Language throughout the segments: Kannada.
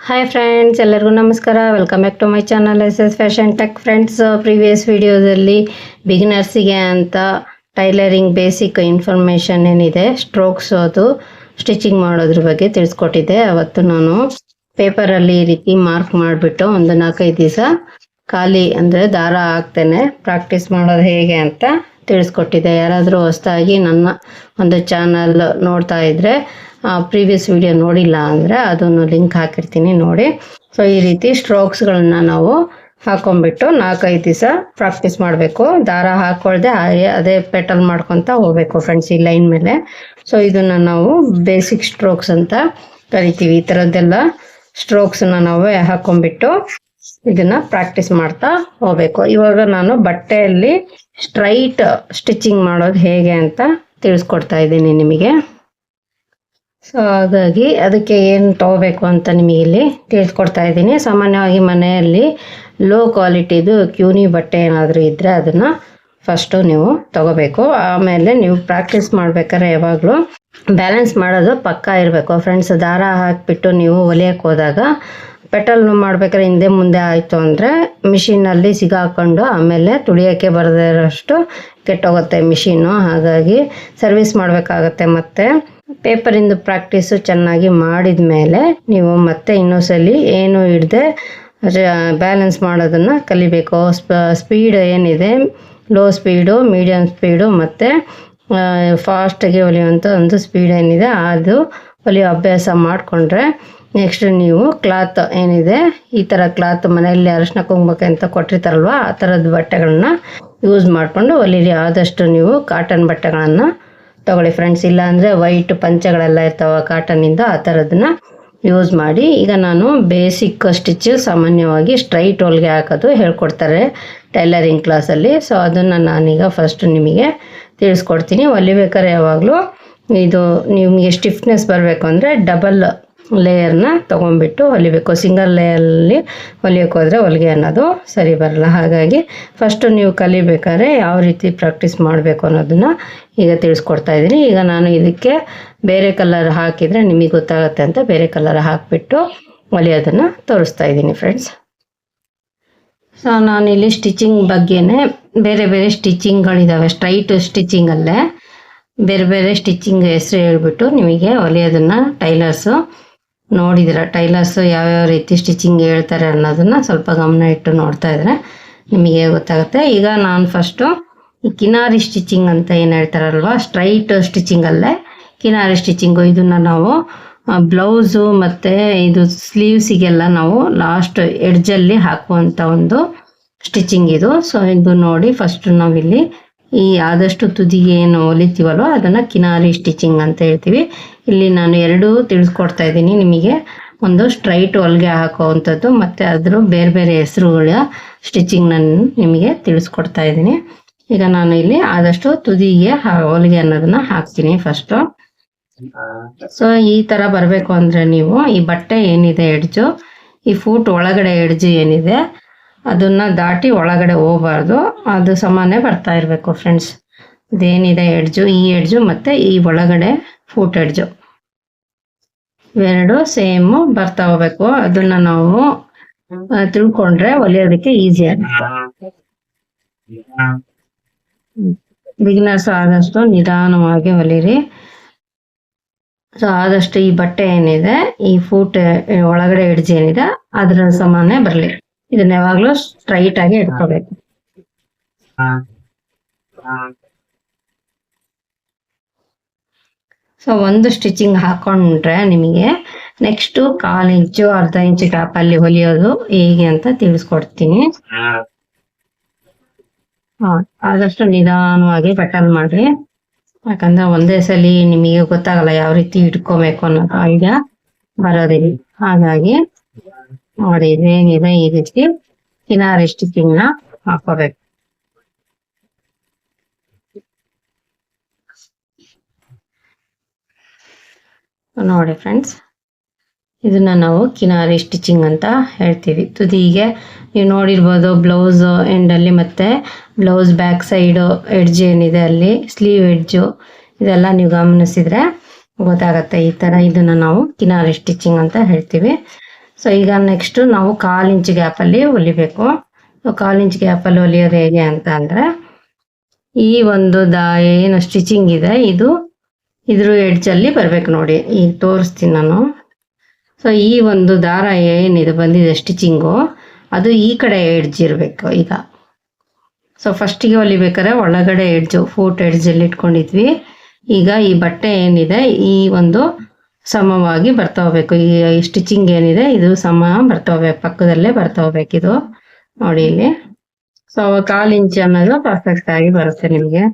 ಹಾಯ್ ಫ್ರೆಂಡ್ಸ್ ಎಲ್ಲರಿಗೂ ನಮಸ್ಕಾರ. Welcome back to my channel S S fashion tech friends previous ವಿಡಿಯೋದಲ್ಲಿ ಬಿಗಿನರ್ಸಿಗೆ ಅಂತ ಟೈಲರಿಂಗ್ ಬೇಸಿಕ್ ಇನ್ಫಾರ್ಮೇಷನ್ ಏನಿದೆ ಸ್ಟ್ರೋಕ್ಸ್ ಅದು ಸ್ಟಿಚಿಂಗ್ ಮಾಡೋದ್ರ ಬಗ್ಗೆ ತಿಳಿಸ್ಕೊಟ್ಟಿದ್ದೆ. ಅವತ್ತು ನಾನು ಪೇಪರಲ್ಲಿ ಈ ರೀತಿ ಮಾರ್ಕ್ ಮಾಡಿಬಿಟ್ಟು ಒಂದು ನಾಲ್ಕೈದು ದಿವಸ ಖಾಲಿ ಅಂದರೆ ದಾರ ಹಾಕ್ತೇನೆ. ಪ್ರಾಕ್ಟೀಸ್ ಮಾಡೋದು ಹೇಗೆ ಅಂತ ತಿಳಿಸ್ಕೊಟ್ಟಿದ್ದೆ. ಯಾರಾದರೂ ಹೊಸದಾಗಿ ನನ್ನ ಒಂದು ಚಾನಲ್ ನೋಡ್ತಾ ಇದ್ದರೆ ಪ್ರೀವಿಯಸ್ ವಿಡಿಯೋ ನೋಡಿಲ್ಲ ಅಂದರೆ ಅದನ್ನು ಲಿಂಕ್ ಹಾಕಿರ್ತೀನಿ ನೋಡಿ. ಸೊ ಈ ರೀತಿ ಸ್ಟ್ರೋಕ್ಸ್ಗಳನ್ನ ನಾವು ಹಾಕೊಂಡ್ಬಿಟ್ಟು ನಾಲ್ಕೈದು ದಿವಸ ಪ್ರಾಕ್ಟೀಸ್ ಮಾಡಬೇಕು. ದಾರ ಹಾಕೊಳ್ದೆ ಅದೇ ಪೆಟಲ್ ಮಾಡ್ಕೊತ ಹೋಗ್ಬೇಕು ಫ್ರೆಂಡ್ಸ್ ಈ ಲೈನ್ ಮೇಲೆ. ಸೊ ಇದನ್ನ ನಾವು ಬೇಸಿಕ್ ಸ್ಟ್ರೋಕ್ಸ್ ಅಂತ ಕರಿತೀವಿ. ಈ ಥರದ್ದೆಲ್ಲ ಸ್ಟ್ರೋಕ್ಸನ್ನ ನಾವು ಹಾಕೊಂಡ್ಬಿಟ್ಟು ಇದನ್ನ ಪ್ರಾಕ್ಟೀಸ್ ಮಾಡ್ತಾ ಹೋಗ್ಬೇಕು. ಇವಾಗ ನಾನು ಬಟ್ಟೆಯಲ್ಲಿ ಸ್ಟ್ರೈಟ್ ಸ್ಟಿಚಿಂಗ್ ಮಾಡೋದು ಹೇಗೆ ಅಂತ ತಿಳಿಸ್ಕೊಡ್ತಾ ಇದ್ದೀನಿ ನಿಮಗೆ. ಸೊ ಹಾಗಾಗಿ ಅದಕ್ಕೆ ಏನು ತೊಗೋಬೇಕು ಅಂತ ನಿಮಗೆ ಇಲ್ಲಿ ತಿಳಿಸ್ಕೊಡ್ತಾ ಇದ್ದೀನಿ. ಸಾಮಾನ್ಯವಾಗಿ ಮನೆಯಲ್ಲಿ ಲೋ ಕ್ವಾಲಿಟಿದು ಕ್ಯೂನಿ ಬಟ್ಟೆ ಏನಾದರೂ ಇದ್ದರೆ ಅದನ್ನು ಫಸ್ಟು ನೀವು ತಗೋಬೇಕು. ಆಮೇಲೆ ನೀವು ಪ್ರಾಕ್ಟೀಸ್ ಮಾಡ್ಬೇಕಾದ್ರೆ ಯಾವಾಗಲೂ ಬ್ಯಾಲೆನ್ಸ್ ಮಾಡೋದು ಪಕ್ಕಾ ಇರಬೇಕು. ಫ್ರೆಂಡ್ಸ್ ದಾರ ಹಾಕಿಬಿಟ್ಟು ನೀವು ಹೊಲಿಯಕ್ಕೆ ಹೋದಾಗ ಪೆಟಲ್ ಮಾಡ್ಬೇಕಾದ್ರೆ ಹಿಂದೆ ಮುಂದೆ ಆಯಿತು ಅಂದರೆ ಮಿಷಿನಲ್ಲಿ ಸಿಗಾಕೊಂಡು ಆಮೇಲೆ ತುಳಿಯೋಕ್ಕೆ ಬರದೇ ಇರೋಷ್ಟು ಕೆಟ್ಟೋಗುತ್ತೆ ಮಿಷಿನ್ನು ಹಾಗಾಗಿ ಸರ್ವಿಸ್ ಮಾಡಬೇಕಾಗತ್ತೆ ಮತ್ತು ಪೇಪರಿಂದ ಪ್ರಾಕ್ಟೀಸು ಚೆನ್ನಾಗಿ ಮಾಡಿದ ಮೇಲೆ ನೀವು ಮತ್ತೆ ಇನ್ನೊಂದ್ಸಲಿ ಏನು ಹಿಡ್ದೆ ಬ್ಯಾಲೆನ್ಸ್ ಮಾಡೋದನ್ನು ಕಲಿಬೇಕು. ಸ್ಪೀಡ್ ಏನಿದೆ ಲೋ ಸ್ಪೀಡು ಮೀಡಿಯಮ್ ಸ್ಪೀಡು ಮತ್ತು ಫಾಸ್ಟಾಗಿ ಹೊಲಿಯುವಂಥ ಒಂದು ಸ್ಪೀಡ್ ಏನಿದೆ, ಅದು ಹೊಲಿಯೋ ಅಭ್ಯಾಸ ಮಾಡಿಕೊಂಡ್ರೆ ನೆಕ್ಸ್ಟ್ ನೀವು ಕ್ಲಾತ್ ಏನಿದೆ, ಈ ಥರ ಕ್ಲಾತ್ ಮನೆಯಲ್ಲಿ ಅರಶಿನ ಕುಂಬಕ್ಕೆ ಅಂತ ಕೊಟ್ಟಿರ್ತಾರಲ್ವ, ಆ ಥರದ ಬಟ್ಟೆಗಳನ್ನ ಯೂಸ್ ಮಾಡಿಕೊಂಡು ಹೊಲಿರಿ ಆದಷ್ಟು ನೀವು ಕಾಟನ್ ಬಟ್ಟೆಗಳನ್ನು ತಗೊಳ್ಳಿ ಫ್ರೆಂಡ್ಸ್ ಇಲ್ಲ ಅಂದರೆ ವೈಟ್ ಪಂಚಗಳೆಲ್ಲ ಇರ್ತಾವೆ ಕಾಟನಿಂದ ಆ ಥರದನ್ನ ಯೂಸ್ ಮಾಡಿ. ಈಗ ನಾನು ಬೇಸಿಕ್ ಸ್ಟಿಚ್ ಸಾಮಾನ್ಯವಾಗಿ ಸ್ಟ್ರೈಟ್ ಹೋಲ್ಗೆ ಹಾಕೋದು ಹೇಳ್ಕೊಡ್ತಾರೆ ಟೈಲರಿಂಗ್ ಕ್ಲಾಸಲ್ಲಿ ಸೊ ಅದನ್ನು ನಾನೀಗ ಫಸ್ಟ್ ನಿಮಗೆ ತಿಳಿಸ್ಕೊಡ್ತೀನಿ. ಹೊಲಿಬೇಕಾದ್ರೆ ಯಾವಾಗಲೂ ಇದು ನಿಮಗೆ ಸ್ಟಿಫ್ನೆಸ್ ಬರಬೇಕು ಅಂದರೆ ಡಬಲ್ ಲೇಯರ್ನ ತೊಗೊಂಡ್ಬಿಟ್ಟು ಹೊಲಿಬೇಕು. ಸಿಂಗಲ್ ಲೇಯರಲ್ಲಿ ಹೊಲಿಯೋಕೆ ಹೋದರೆ ಹೊಲಿಗೆ ಅನ್ನೋದು ಸರಿ ಬರಲ್ಲ. ಹಾಗಾಗಿ ಫಸ್ಟು ನೀವು ಕಲಿಬೇಕಾದ್ರೆ ಯಾವ ರೀತಿ ಪ್ರಾಕ್ಟೀಸ್ ಮಾಡಬೇಕು ಅನ್ನೋದನ್ನು ಈಗ ತಿಳಿಸ್ಕೊಡ್ತಾ ಇದ್ದೀನಿ. ಈಗ ನಾನು ಇದಕ್ಕೆ ಬೇರೆ ಕಲರ್ ಹಾಕಿದರೆ ನಿಮಗೆ ಗೊತ್ತಾಗುತ್ತೆ ಅಂತ ಬೇರೆ ಕಲರ್ ಹಾಕಿಬಿಟ್ಟು ಹೊಲಿಯೋದನ್ನು ತೋರಿಸ್ತಾ ಇದ್ದೀನಿ ಫ್ರೆಂಡ್ಸ್ ಸೊ ನಾನಿಲ್ಲಿ ಸ್ಟಿಚಿಂಗ್ ಬಗ್ಗೆನೇ ಬೇರೆ ಬೇರೆ ಸ್ಟಿಚಿಂಗ್ಗಳಿದ್ದಾವೆ ಸ್ಟ್ರೈಟ್ ಸ್ಟಿಚಿಂಗಲ್ಲೇ ಬೇರೆ ಬೇರೆ ಸ್ಟಿಚಿಂಗ್ ಹೆಸರು ಹೇಳ್ಬಿಟ್ಟು ನಿಮಗೆ ಹೊಲಿಯೋದನ್ನು ಟೈಲರ್ಸು ನೋಡಿದಿರ. ಟೈಲರ್ಸು ಯಾವ್ಯಾವ ರೀತಿ ಸ್ಟಿಚಿಂಗ್ ಹೇಳ್ತಾರೆ ಅನ್ನೋದನ್ನು ಸ್ವಲ್ಪ ಗಮನ ಇಟ್ಟು ನೋಡ್ತಾ ಇದ್ರೆ ನಿಮಗೆ ಗೊತ್ತಾಗುತ್ತೆ. ಈಗ ನಾನು ಫಸ್ಟು ಕಿನಾರಿ ಸ್ಟಿಚಿಂಗ್ ಅಂತ ಏನು ಹೇಳ್ತಾರಲ್ವ? ಸ್ಟ್ರೈಟ್ ಸ್ಟಿಚಿಂಗಲ್ಲೇ ಕಿನಾರಿ ಸ್ಟಿಚಿಂಗು. ಇದನ್ನು ನಾವು ಬ್ಲೌಸು ಮತ್ತು ಇದು ಸ್ಲೀವ್ಸಿಗೆಲ್ಲ ನಾವು ಲಾಸ್ಟ್ ಎಡ್ಜಲ್ಲಿ ಹಾಕುವಂಥ ಒಂದು ಸ್ಟಿಚಿಂಗ್ ಇದು. ಸೊ ಇದು ನೋಡಿ ಫಸ್ಟ್ ನಾವಿಲ್ಲಿ ಈ ಆದಷ್ಟು ತುದಿಗೆ ಏನು ಹೊಲಿತೀವಲ್ವ? ಅದನ್ನು ಕಿನಾರಿ ಸ್ಟಿಚಿಂಗ್ ಅಂತ ಹೇಳ್ತೀವಿ. ಇಲ್ಲಿ ನಾನು ಎರಡೂ ತಿಳಿಸ್ಕೊಡ್ತಾ ಇದ್ದೀನಿ ನಿಮಗೆ. ಒಂದು ಸ್ಟ್ರೈಟ್ ಹೊಲಿಗೆ ಹಾಕೋವಂಥದ್ದು, ಮತ್ತು ಅದ್ರ ಬೇರೆ ಬೇರೆ ಹೆಸರುಗಳ ಸ್ಟಿಚಿಂಗ್ ನಾನು ನಿಮಗೆ ತಿಳಿಸ್ಕೊಡ್ತಾ ಇದ್ದೀನಿ. ಈಗ ನಾನು ಇಲ್ಲಿ ಆದಷ್ಟು ತುದಿಗೆ ಹೊಲಿಗೆ ಅನ್ನೋದನ್ನ ಹಾಕ್ತೀನಿ ಫಸ್ಟು ಸೊ ಈ ತರ ಬರಬೇಕು ಅಂದ್ರೆ ನೀವು ಈ ಬಟ್ಟೆ ಏನಿದೆ ಎಡ್ಜು, ಈ ಫೂಟ್ ಒಳಗಡೆ ಎಡ್ಜು ಏನಿದೆ, ಅದನ್ನ ದಾಟಿ ಒಳಗಡೆ ಹೋಗಬಾರ್ದು. ಅದು ಸಮಾನ ಬರ್ತಾ ಇರಬೇಕು ಫ್ರೆಂಡ್ಸ್ ಇದೇನಿದೆ ಎಡ್ಜು, ಈ ಎಡ್ಜು ಮತ್ತೆ ಈ ಒಳಗಡೆ ಫೂಟ್ ಎಡ್ಜು. ಇವೆರಡು ಸೇಮ್ ಬರ್ತಾ ಹೋಗ್ಬೇಕು. ಅದನ್ನ ನಾವು ತಿಳ್ಕೊಂಡ್ರೆ ಹೊಲಿಯೋದಕ್ಕೆ ಈಸಿ ಆಗುತ್ತೆ. ಬಿಗ್ನರ್ಸ್ ಆದಷ್ಟು ನಿಧಾನವಾಗಿ ಹೊಲಿರಿ ಸೊ ಆದಷ್ಟು ಈ ಬಟ್ಟೆ ಏನಿದೆ ಈ ಫೂಟ್ ಒಳಗಡೆ ಎಡ್ಜ್ ಏನಿದೆ ಅದ್ರ ಸಮಾನ ಬರಲಿ. ಇದನ್ನ ಯಾವಾಗ್ಲೂ ಸ್ಟ್ರೈಟ್ ಆಗಿ ಇಟ್ಕೋಬೇಕು. ಸೊ ಒಂದು ಸ್ಟಿಚಿಂಗ್ ಹಾಕೊಂಡ್ರೆ ನಿಮಗೆ ನೆಕ್ಸ್ಟ್ ಕಾಲು ಇಂಚು ಅರ್ಧ ಇಂಚು ಟಾಪಲ್ಲಿ ಅಲ್ಲಿ ಹೊಲಿಯೋದು ಹೇಗೆ ಅಂತ ತಿಳಿಸ್ಕೊಡ್ತೀನಿ. ಹಾ, ಆದಷ್ಟು ನಿಧಾನವಾಗಿ ಬಟನ್ ಮಾಡಿ. ಯಾಕಂದ್ರೆ ಒಂದೇ ಸಲಿ ನಿಮಗೆ ಗೊತ್ತಾಗಲ್ಲ ಯಾವ ರೀತಿ ಇಟ್ಕೋಬೇಕು ಅನ್ನೋದು ಐಡಿಯಾ ಬರೋದಿಲ್ಲ. ಹಾಗಾಗಿ ನೋಡಿ ಇದೇನಿದೆ ಈ ರೀತಿ ಕಿನಾರಿ ಸ್ಟಿಚಿಂಗ್ನ ಹಾಕೋಬೇಕು. ನೋಡಿ ಫ್ರೆಂಡ್ಸ್ ಇದನ್ನು ನಾವು ಕಿನಾರಿ ಸ್ಟಿಚಿಂಗ್ ಅಂತ ಹೇಳ್ತೀವಿ. ತುದಿಗೆ ನೀವು ನೋಡಿರ್ಬೋದು ಬ್ಲೌಸ್ ಎಂಡಲ್ಲಿ ಮತ್ತು ಬ್ಲೌಸ್ ಬ್ಯಾಕ್ ಸೈಡು ಎಡ್ಜ್ ಏನಿದೆ ಅಲ್ಲಿ ಸ್ಲೀವ್ ಎಡ್ಜು ಇದೆಲ್ಲ ನೀವು ಗಮನಿಸಿದ್ರೆ ಗೊತ್ತಾಗತ್ತೆ ಈ ಥರ ಇದನ್ನು ನಾವು ಕಿನಾರಿ ಸ್ಟಿಚಿಂಗ್ ಅಂತ ಹೇಳ್ತೀವಿ. ಸೊ ಈಗ ನೆಕ್ಸ್ಟು ನಾವು ಕಾಲು ಇಂಚ್ ಗ್ಯಾಪಲ್ಲಿ ಹೊಲಿಬೇಕು. ಸೊ ಕಾಲು ಇಂಚ್ ಗ್ಯಾಪಲ್ಲಿ ಹೊಲಿಯೋದು ಹೇಗೆ ಅಂತ ಅಂದರೆ ಈ ಒಂದು ದ ಏನು ಸ್ಟಿಚಿಂಗ್ ಇದೆ, ಇದು ಇದ್ರ ಎಡ್ಜಲ್ಲಿ ಬರಬೇಕು ನೋಡಿ. ಈಗ ತೋರಿಸ್ತೀನಿ ನಾನು. ಸೊ ಈ ಒಂದು ದಾರ ಏನಿದೆ, ಬಂದಿದೆ ಸ್ಟಿಚಿಂಗು ಅದು ಈ ಕಡೆ ಎಡ್ಜ್ ಇರಬೇಕು ಈಗ. ಸೊ ಫಸ್ಟಿಗೆ ಹೊಲಿಬೇಕಾದ್ರೆ ಒಳಗಡೆ ಎಡ್ಜು ಫೋಟ್ ಎಡ್ಜಲ್ಲಿ ಇಟ್ಕೊಂಡಿದ್ವಿ. ಈಗ ಈ ಬಟ್ಟೆ ಏನಿದೆ, ಈ ಒಂದು ಸಮವಾಗಿ ಬರ್ತಾ ಹೋಗ್ಬೇಕು ಈ ಸ್ಟಿಚಿಂಗ್ ಏನಿದೆ, ಇದು ಸಮ ಬರ್ತಾ ಹೋಗ್ಬೇಕು ಪಕ್ಕದಲ್ಲೇ ಬರ್ತಾ ಹೋಗ್ಬೇಕು ಇದು. ನೋಡಿ ಇಲ್ಲಿ. ಸೊ ಕಾಲು ಇಂಚ್ ಅನ್ನೋದು ಪರ್ಫೆಕ್ಟ್ ಆಗಿ ಬರುತ್ತೆ ನಿಮಗೆ.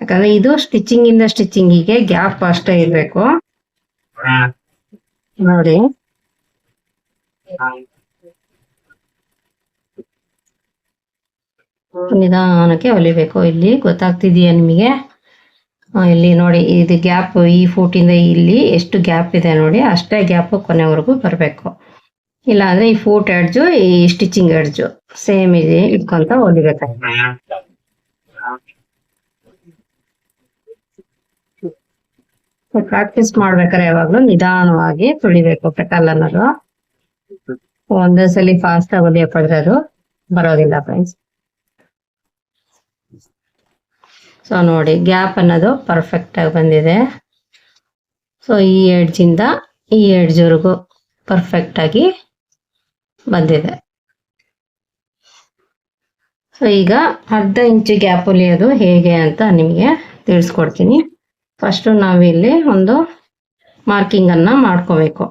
ಯಾಕಂದ್ರೆ ಇದು ಸ್ಟಿಚಿಂಗ್ ಇಂದ ಸ್ಟಿಚಿಂಗಿಗೆ ಗ್ಯಾಪ್ ಅಷ್ಟೇ ಇರಬೇಕು. ನೋಡಿ. ನಿಧಾನಕ್ಕೆ ಹೊಲಿಬೇಕು. ಇಲ್ಲಿ ಗೊತ್ತಾಗ್ತಿದೆಯಾ ನಿಮಗೆ? ಇಲ್ಲಿ ನೋಡಿ ಇದು ಗ್ಯಾಪ್ ಈ ಫೂಟಿಂದ ಇಲ್ಲಿ ಎಷ್ಟು ಗ್ಯಾಪ್ ಇದೆ ನೋಡಿ ಅಷ್ಟೇ ಗ್ಯಾಪ್ ಕೊನೆವರೆಗೂ ಬರಬೇಕು. ಇಲ್ಲ ಅಂದ್ರೆ ಈ ಫೂಟ್ ಎಡ್ಜು ಈ ಸ್ಟಿಚಿಂಗ್ ಎಡ್ಜು ಸೇಮ್ ಇದೆ ಇಟ್ಕೊಂತ ಹೊಲಿಬೇಕಾಗುತ್ತೆ. ಪ್ರಾಕ್ಟೀಸ್ ಮಾಡ್ಬೇಕಾರೆ ಯಾವಾಗ್ಲೂ ನಿಧಾನವಾಗಿ ತುಳಿಬೇಕು ಪೆಟಲ್ ಅನ್ನೋದು. ಒಂದೇ ಸಲ ಫಾಸ್ಟ್ ಆಗಿ ಹೊಲಿಯಕ್ ಹೋದ್ರೆ ಅದು ಬರೋದಿಲ್ಲ ಫ್ರೆಂಡ್ಸ್ ಸೊ ನೋಡಿ ಗ್ಯಾಪ್ ಅನ್ನೋದು ಪರ್ಫೆಕ್ಟ್ ಆಗಿ ಬಂದಿದೆ. ಸೊ ಈ ಎಡ್ಜಿಂದ ಈ ಎಡ್ಜ್ವರೆಗೂ ಪರ್ಫೆಕ್ಟ್ ಆಗಿ ಬಂದಿದೆ. ಸೊ ಈಗ ಅರ್ಧ ಇಂಚು ಗ್ಯಾಪ್ ಹೊಲಿಯೋದು ಹೇಗೆ ಅಂತ ನಿಮಗೆ ತಿಳಿಸ್ಕೊಡ್ತೀನಿ. ಫಸ್ಟು ನಾವಿಲ್ಲಿ ಒಂದು ಮಾರ್ಕಿಂಗ್ ಅನ್ನ ಮಾಡ್ಕೋಬೇಕು.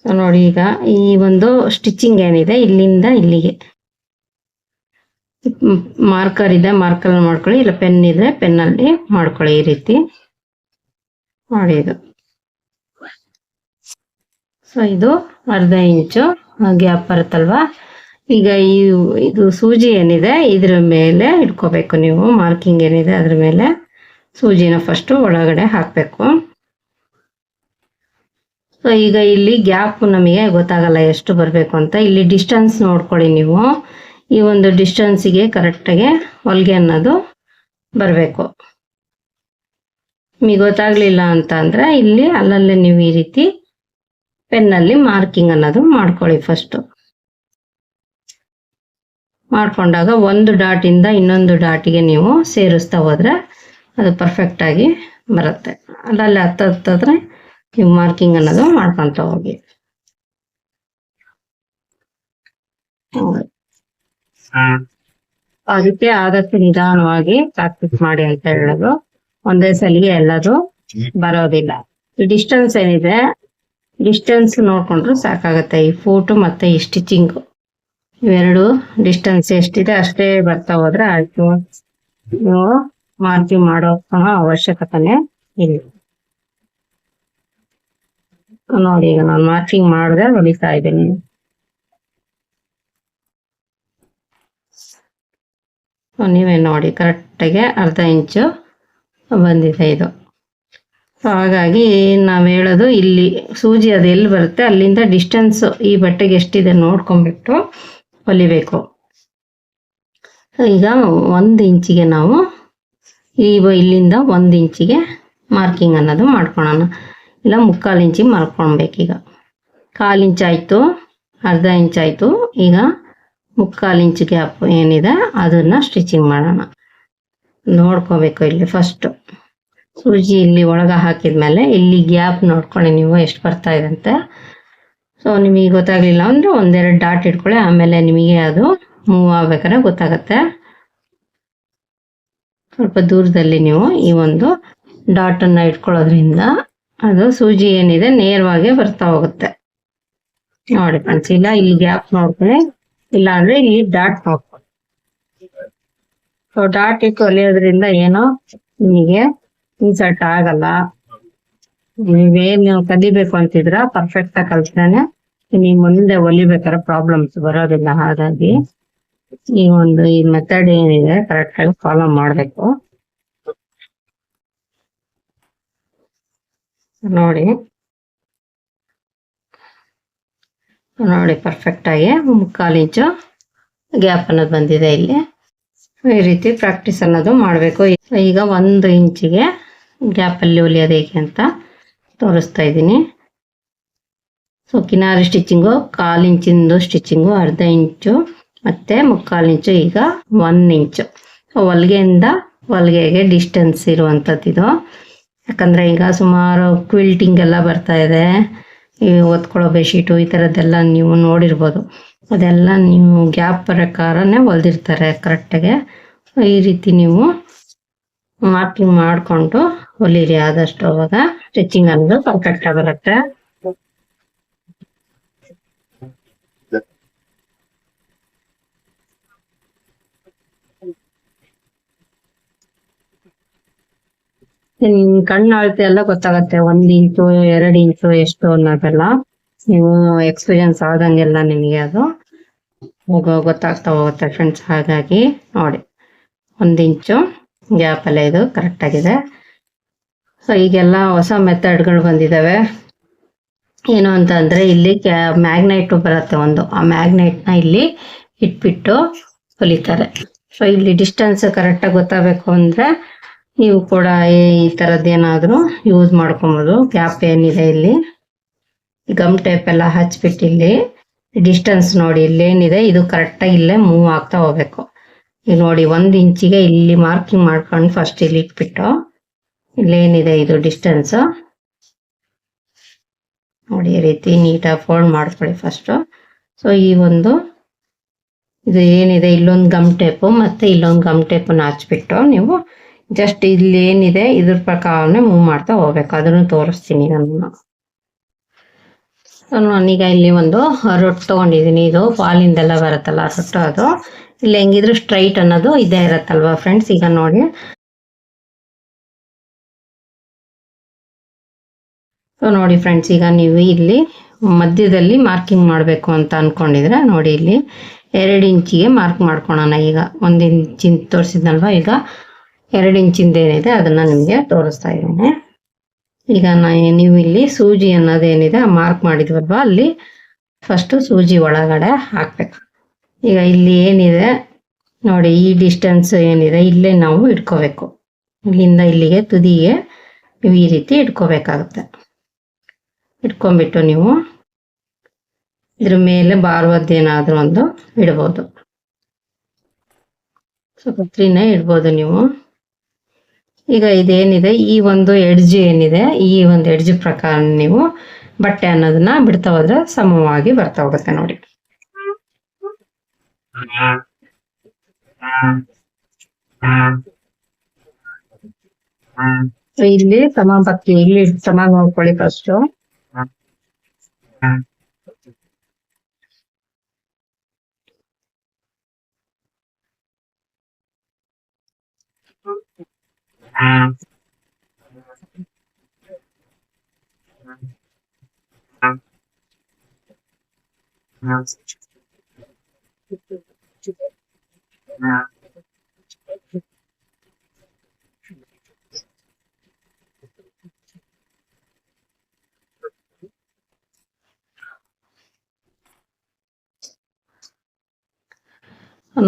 ಸೊ ನೋಡಿ ಈಗ ಈ ಒಂದು ಸ್ಟಿಚಿಂಗ್ ಏನಿದೆ, ಇಲ್ಲಿಂದ ಇಲ್ಲಿಗೆ. ಮಾರ್ಕರ್ ಇದೆ ಮಾರ್ಕರ್ ಮಾಡ್ಕೊಳ್ಳಿ, ಇಲ್ಲ ಪೆನ್ ಇದ್ರೆ ಪೆನ್ನಲ್ಲಿ ಮಾಡ್ಕೊಳ್ಳಿ ಈ ರೀತಿ. ನೋಡಿ ಸೊ ಇದು ಅರ್ಧ ಇಂಚು ಗ್ಯಾಪ್ ಬರುತ್ತಲ್ವಾ? ಈಗ ಈ ಇದು ಸೂಜಿ ಏನಿದೆ, ಇದ್ರ ಮೇಲೆ ಇಟ್ಕೋಬೇಕು ನೀವು. ಮಾರ್ಕಿಂಗ್ ಏನಿದೆ ಅದ್ರ ಮೇಲೆ ಸೂಜಿನ ಫಸ್ಟ್ ಒಳಗಡೆ ಹಾಕಬೇಕು. ಸೊ ಈಗ ಇಲ್ಲಿ ಗ್ಯಾಪ್ ನಮಗೆ ಗೊತ್ತಾಗಲ್ಲ ಎಷ್ಟು ಬರಬೇಕು ಅಂತ. ಇಲ್ಲಿ ಡಿಸ್ಟೆನ್ಸ್ ನೋಡ್ಕೊಳ್ಳಿ ನೀವು. ಈ ಒಂದು ಡಿಸ್ಟೆನ್ಸಿಗೆ ಕರೆಕ್ಟಾಗಿ ಹೊಲಿಗೆ ಅನ್ನೋದು ಬರಬೇಕು. ನಿಮಗೆ ಗೊತ್ತಾಗಲಿಲ್ಲ ಅಂತ ಅಂದರೆ ಇಲ್ಲಿ ಅಲ್ಲಲ್ಲೇ ನೀವು ಈ ರೀತಿ ಪೆನ್ನಲ್ಲಿ ಮಾರ್ಕಿಂಗ್ ಅನ್ನೋದು ಮಾಡ್ಕೊಳ್ಳಿ ಫಸ್ಟ್ ಮಾಡ್ಕೊಂಡಾಗ ಒಂದು ಡಾಟಿಂದ ಇನ್ನೊಂದು ಡಾಟಿಗೆ ನೀವು ಸೇರಿಸ್ತಾ ಹೋದರೆ ಅದು ಪರ್ಫೆಕ್ಟಾಗಿ ಬರುತ್ತೆ. ಅಲ್ಲಲ್ಲಿ ಹತ್ತ ಹತ್ತದ್ರೆ ನೀವು ಮಾರ್ಕಿಂಗ್ ಅನ್ನೋದು ಮಾಡ್ಕೊತ ಹೋಗಿ. ಅದಕ್ಕೆ ಆದಷ್ಟು ನಿಧಾನವಾಗಿ ಪ್ರಾಕ್ಟೀಸ್ ಮಾಡಿ ಅಂತ ಹೇಳೋದು. ಒಂದೇ ಸಲಿಗೆ ಎಲ್ಲರೂ ಬರೋದಿಲ್ಲ. ಈ ಡಿಸ್ಟೆನ್ಸ್ ಏನಿದೆ ಡಿಸ್ಟೆನ್ಸ್ ನೋಡ್ಕೊಂಡ್ರು ಸಾಕಾಗತ್ತೆ. ಈ ಫೋಟೋ ಮತ್ತೆ ಈ ಸ್ಟಿಚಿಂಗ್ ಇವೆರಡು ಡಿಸ್ಟೆನ್ಸ್ ಎಷ್ಟಿದೆ ಅಷ್ಟೇ ಬರ್ತಾ ಹೋದ್ರೆ ಆಯ್ತು. ನೀವು ಮಾರ್ಕಿಂಗ್ ಮಾಡೋ ಸಹ ಇಲ್ಲ. ನೋಡಿ, ಈಗ ನಾನು ಮಾರ್ಕಿಂಗ್ ಮಾಡಿದೆ ಹೊಲಿತಾ ಇದ್ದೀನಿ ನೀವೇ ನೋಡಿ ಕರೆಕ್ಟಾಗಿ ಅರ್ಧ ಇಂಚು ಬಂದಿದೆ ಇದು. ಹಾಗಾಗಿ ನಾವು ಹೇಳೋದು ಇಲ್ಲಿ, ಸೂಜಿ ಅದು ಎಲ್ಲಿ ಬರುತ್ತೆ, ಅಲ್ಲಿಂದ ಡಿಸ್ಟೆನ್ಸ್ ಈ ಬಟ್ಟೆಗೆ ಎಷ್ಟಿದೆ ನೋಡ್ಕೊಂಡ್ಬಿಟ್ಟು ಹೊಲಿಬೇಕು. ಈಗ ಒಂದು ಇಂಚಿಗೆ ನಾವು ಈ ಇಲ್ಲಿಂದ ಒಂದು ಇಂಚಿಗೆ ಮಾರ್ಕಿಂಗ್ ಅನ್ನೋದು ಮಾಡ್ಕೊಳೋಣ. ಇಲ್ಲ, ಮುಕ್ಕಾಲು ಇಂಚಿಗೆ ಮಾಡ್ಕೊಳ್ಬೇಕೀಗ ಕಾಲು ಇಂಚಾಯಿತು ಅರ್ಧ ಇಂಚಾಯಿತು ಈಗ ಮುಕ್ಕಾಲು ಇಂಚ್ ಗ್ಯಾಪ್ ಏನಿದೆ, ಅದನ್ನ ಸ್ಟಿಚಿಂಗ್ ಮಾಡೋಣ. ನೋಡ್ಕೋಬೇಕು ಇಲ್ಲಿ ಫಸ್ಟ್ ಸೂಜಿ ಇಲ್ಲಿ ಒಳಗೆ ಹಾಕಿದ್ಮೇಲೆ ಇಲ್ಲಿ ಗ್ಯಾಪ್ ನೋಡ್ಕೊಳ್ಳಿ ನೀವು, ಎಷ್ಟು ಬರ್ತಾ ಇದೆ ಅಂತ. ಸೊ ನಿಮಗೆ ಗೊತ್ತಾಗ್ಲಿಲ್ಲ ಅಂದರೆ ಒಂದೆರಡು ಡಾಟ್ ಇಟ್ಕೊಳ್ಳಿ. ಆಮೇಲೆ ನಿಮಗೆ ಅದು ಮೂವ್ ಆಗ್ಬೇಕಾದ್ರೆ ಗೊತ್ತಾಗತ್ತೆ. ಸ್ವಲ್ಪ ದೂರದಲ್ಲಿ ನೀವು ಈ ಒಂದು ಡಾಟನ್ನು ಇಟ್ಕೊಳ್ಳೋದ್ರಿಂದ ಅದು ಸೂಜಿ ಏನಿದೆ ನೇರವಾಗಿ ಬರ್ತಾ ಹೋಗುತ್ತೆ. ನೋಡಿ ಫ್ರೆಂಡ್ಸ್ ಇಲ್ಲ, ಇಲ್ಲಿ ಗ್ಯಾಪ್ ನೋಡ್ಕೊಳ್ಳಿ. ಇಲ್ಲ ಅಂದ್ರೆ ಇಲ್ಲಿ ಡಾಟ್ ನೋಡ್ಕೊಳ್ಳಿ ಸೊ ಡಾಟ್ ಇಟ್ಟು ಹೊಲಿಯೋದ್ರಿಂದ ಏನೋ ನಿಮಗೆ ಇನ್ಸರ್ಟ್ ಆಗಲ್ಲ. ನೀವೇನ್ ನೀವು ಕಲಿಬೇಕು ಅಂತಿದ್ರ? ಪರ್ಫೆಕ್ಟ್ ಆಗಿ ಕಲ್ತಾನೆ ನೀವು ಮುಂದೆ ಹೊಲಿಬೇಕಾದ್ರೆ ಪ್ರಾಬ್ಲಮ್ಸ್ ಬರೋದಿಲ್ಲ ಹಾಗಾಗಿ ಈ ಒಂದು ಈ ಮೆಥಡ್ ಏನಿದೆ ಕರೆಕ್ಟ್ ಆಗಿ ಫಾಲೋ ಮಾಡ್ಬೇಕು. ನೋಡಿ. ನೋಡಿ ಪರ್ಫೆಕ್ಟ್ ಆಗಿ ಮುಕ್ಕಾಲು ಇಂಚು ಗ್ಯಾಪ್ ಅನ್ನೋದು ಬಂದಿದೆ ಇಲ್ಲಿ. ಈ ರೀತಿ ಪ್ರಾಕ್ಟೀಸ್ ಅನ್ನೋದು ಮಾಡಬೇಕು. ಈಗ ಒಂದು ಇಂಚಿಗೆ ಗ್ಯಾಪಲ್ಲಿ ಅಲ್ಲಿ ಹೇಗೆ ಅಂತ. ತೋರಿಸ್ತಾ ಇದ್ದೀನಿ. ಸೊ ಕಿನಾರಿ ಸ್ಟಿಚಿಂಗು ಕಾಲು ಇಂಚಿಂದು ಸ್ಟಿಚಿಂಗು ಅರ್ಧ ಇಂಚು, ಮತ್ತು ಮುಕ್ಕಾಲು ಇಂಚು, ಈಗ ಒನ್ ಇಂಚು. ಹೊಲಿಗೆಯಿಂದ ಹೊಲಿಗೆಗೆ ಡಿಸ್ಟೆನ್ಸ್ ಇರುವಂಥದ್ದು ಇದು. ಯಾಕಂದರೆ ಈಗ ಸುಮಾರು ಕ್ವಿಲ್ಟಿಂಗ್ ಎಲ್ಲ ಬರ್ತಾ ಇದೆ. ಈ ಒತ್ಕೊಳ್ಳೋ ಬೆಡ್ಶೀಟು ಈ ಥರದ್ದೆಲ್ಲ ನೀವು ನೋಡಿರ್ಬೋದು. ಅದೆಲ್ಲ ನೀವು ಗ್ಯಾಪ್ ಪ್ರಕಾರನೇ ಹೊಲ್ದಿರ್ತಾರೆ ಕರೆಕ್ಟಾಗೆ ಈ ರೀತಿ ನೀವು ಮಾರ್ಕಿಂಗ್ ಮಾಡಿಕೊಂಡು ಹೊಲಿರಿ ಆದಷ್ಟು ಅವಾಗ ಸ್ಟಿಚಿಂಗ್ ಅನ್ನೋದು ಪರ್ಫೆಕ್ಟ್ ಬರುತ್ತೆ. ನಿಮ್ ಕಣ್ಣು ಅಳತೆ ಎಲ್ಲ ಗೊತ್ತಾಗತ್ತೆ, ಒಂದ್ ಇಂಚು, ಎರಡ್ ಇಂಚು, ಎಷ್ಟು ಅನ್ನೋದೆಲ್ಲ. ನೀವು ಎಕ್ಸ್ಪೀರಿಯನ್ಸ್ ಆದಂಗೆಲ್ಲ ನಿಮಗೆ ಅದು ಗೊತ್ತಾಗ್ತಾ ಹೋಗುತ್ತೆ ಫ್ರೆಂಡ್ಸ್ ಹಾಗಾಗಿ ನೋಡಿ. ಒಂದ್ ಇಂಚು, ಗ್ಯಾಪ್ ಅಲ್ಲೇ ಇದು ಕರೆಕ್ಟ್ ಆಗಿದೆ. ಸೊ ಈಗೆಲ್ಲ ಹೊಸ ಮೆಥಡ್ಗಳು ಬಂದಿದ್ದಾವೆ ಏನು ಅಂತ ಇಲ್ಲಿ ಇಲ್ಲಿ ಮ್ಯಾಗ್ನೈಟ್ ಬರುತ್ತೆ ಒಂದು. ಆ ಮ್ಯಾಗ್ನೆಟ್ನ ಇಲ್ಲಿ ಇಟ್ಬಿಟ್ಟು ಹೊಲಿತಾರೆ. ಸೊ ಇಲ್ಲಿ ಡಿಸ್ಟೆನ್ಸ್ ಕರೆಕ್ಟಾಗಿ ಗೊತ್ತಾಗಬೇಕು ಅಂದ್ರೆ, ನೀವು ಕೂಡ ಈ ಥರದ್ದೇನಾದರೂ ಯೂಸ್ ಮಾಡ್ಕೊಬೋದು. ಗ್ಯಾಪ್ ಏನಿದೆ ಇಲ್ಲಿ. ಗಮ್ ಟೇಪ್ ಎಲ್ಲ ಹಚ್ಬಿಟ್ಟು ಇಲ್ಲಿ ಡಿಸ್ಟೆನ್ಸ್ ನೋಡಿ, ಇಲ್ಲಿ ಏನಿದೆ, ಇದು ಕರೆಕ್ಟಾಗಿ ಇಲ್ಲೇ ಮೂವ್ ಆಗ್ತಾ ಹೋಗ್ಬೇಕು. ಈಗ ನೋಡಿ, ಒಂದು ಇಂಚಿಗೆ ಇಲ್ಲಿ ಮಾರ್ಕಿಂಗ್ ಮಾಡ್ಕೊಂಡು ಫಸ್ಟ್ ಇಲ್ಲಿ ಇಟ್ಬಿಟ್ಟು ಇಲ್ಲೇನಿದೆ ಇದು ಡಿಸ್ಟೆನ್ಸ್ ನೋಡಿ ರೀತಿ ನೀಟಾಗಿ ಫೋಲ್ಡ್ ಮಾಡ್ಕೊಳ್ಳಿ ಫಸ್ಟು ಸೊ ಈ ಒಂದು ಇದು ಏನಿದೆ? ಇಲ್ಲೊಂದು ಗಮ್ ಟೇಪು ಮತ್ತೆ ಇಲ್ಲೊಂದು ಗಮ್ ಟೇಪನ್ನು ಹಚ್ಬಿಟ್ಟು ನೀವು ಜಸ್ಟ್ ಇಲ್ಲಿ ಏನಿದೆ ಇದ್ರ ಪ್ರಕಾರನೇ ಮೂವ್ ಮಾಡ್ತಾ ಹೋಗ್ಬೇಕು. ಅದನ್ನು ತೋರಿಸ್ತೀನಿ ನಾನು. ಸೊ ನಾನೀಗ ಇಲ್ಲಿ ಒಂದು ರೊಟ್ಟು ತೊಗೊಂಡಿದ್ದೀನಿ. ಇದು ಪಾಲಿಂದೆಲ್ಲ ಬರುತ್ತಲ್ಲ, ರೊಟ್ಟು ಅದು. ಇಲ್ಲಿ ಹೆಂಗಿದ್ರು ಸ್ಟ್ರೈಟ್ ಅನ್ನೋದು ಇದೇ ಇರತ್ತಲ್ವಾ ಫ್ರೆಂಡ್ಸ್ ಈಗ ನೋಡಿ. ಸೊ ನೋಡಿ ಫ್ರೆಂಡ್ಸ್ ಈಗ ನೀವು ಇಲ್ಲಿ ಮಧ್ಯದಲ್ಲಿ ಮಾರ್ಕಿಂಗ್ ಮಾಡಬೇಕು ಅಂತ ಅಂದ್ಕೊಂಡಿದ್ರೆ ನೋಡಿ ಇಲ್ಲಿ ಎರಡು ಇಂಚಿಗೆ ಮಾರ್ಕ್ ಮಾಡ್ಕೊಳೋಣ. ಈಗ ಒಂದು ಇಂಚಿನ ತೋರಿಸಿದ್ನಲ್ವ? ಈಗ ಎರಡು ಇಂಚಿಂದ ಏನಿದೆ ಅದನ್ನು ನಿಮಗೆ ತೋರಿಸ್ತಾ ಇದ್ದೀನಿ. ಈಗ ನಾ ನೀವು ಇಲ್ಲಿ ಸೂಜಿ ಅನ್ನೋದೇನಿದೆ ಮಾರ್ಕ್ ಮಾಡಿದ್ವಲ್ವ? ಅಲ್ಲಿ ಫಸ್ಟು ಸೂಜಿ ಒಳಗಡೆ ಹಾಕ್ಬೇಕು. ಈಗ ಇಲ್ಲಿ ಏನಿದೆ? ನೋಡಿ ಈ ಡಿಸ್ಟೆನ್ಸ್ ಏನಿದೆ? ಇಲ್ಲೇ ನಾವು ಇಟ್ಕೋಬೇಕು. ಇಲ್ಲಿಂದ ಇಲ್ಲಿಗೆ ತುದಿಗೆ ನೀವು ಈ ರೀತಿ ಇಟ್ಕೋಬೇಕಾಗುತ್ತೆ. ಇಟ್ಕೊಂಡ್ಬಿಟ್ಟು ನೀವು ಇದ್ರ ಮೇಲೆ ಬಾರುವದ್ದೇನಾದ್ರೂ ಒಂದು ಇಡ್ಬೋದು. ಸೊ ಕತ್ರಿನೇ ಇಡ್ಬೋದು ನೀವು. ಈಗ ಇದೇನಿದೆ? ಈ ಒಂದು ಎಡ್ಜ್ ಏನಿದೆ? ಈ ಒಂದು ಎಡ್ಜ್ ಪ್ರಕಾರ ನೀವು ಬಟ್ಟೆ ಅನ್ನೋದನ್ನ ಬಿಡ್ತಾ ಹೋದ್ರೆ ಸಮವಾಗಿ ಬರ್ತಾ ಹೋಗುತ್ತೆ ನೋಡಿ. ಇಲ್ಲಿ ಸಮ ಬತ್ತಿ ಇಲ್ಲಿ ಸಮ ನೋಡ್ಕೊಳ್ಳಿ ಫಸ್ಟ್ Yeah.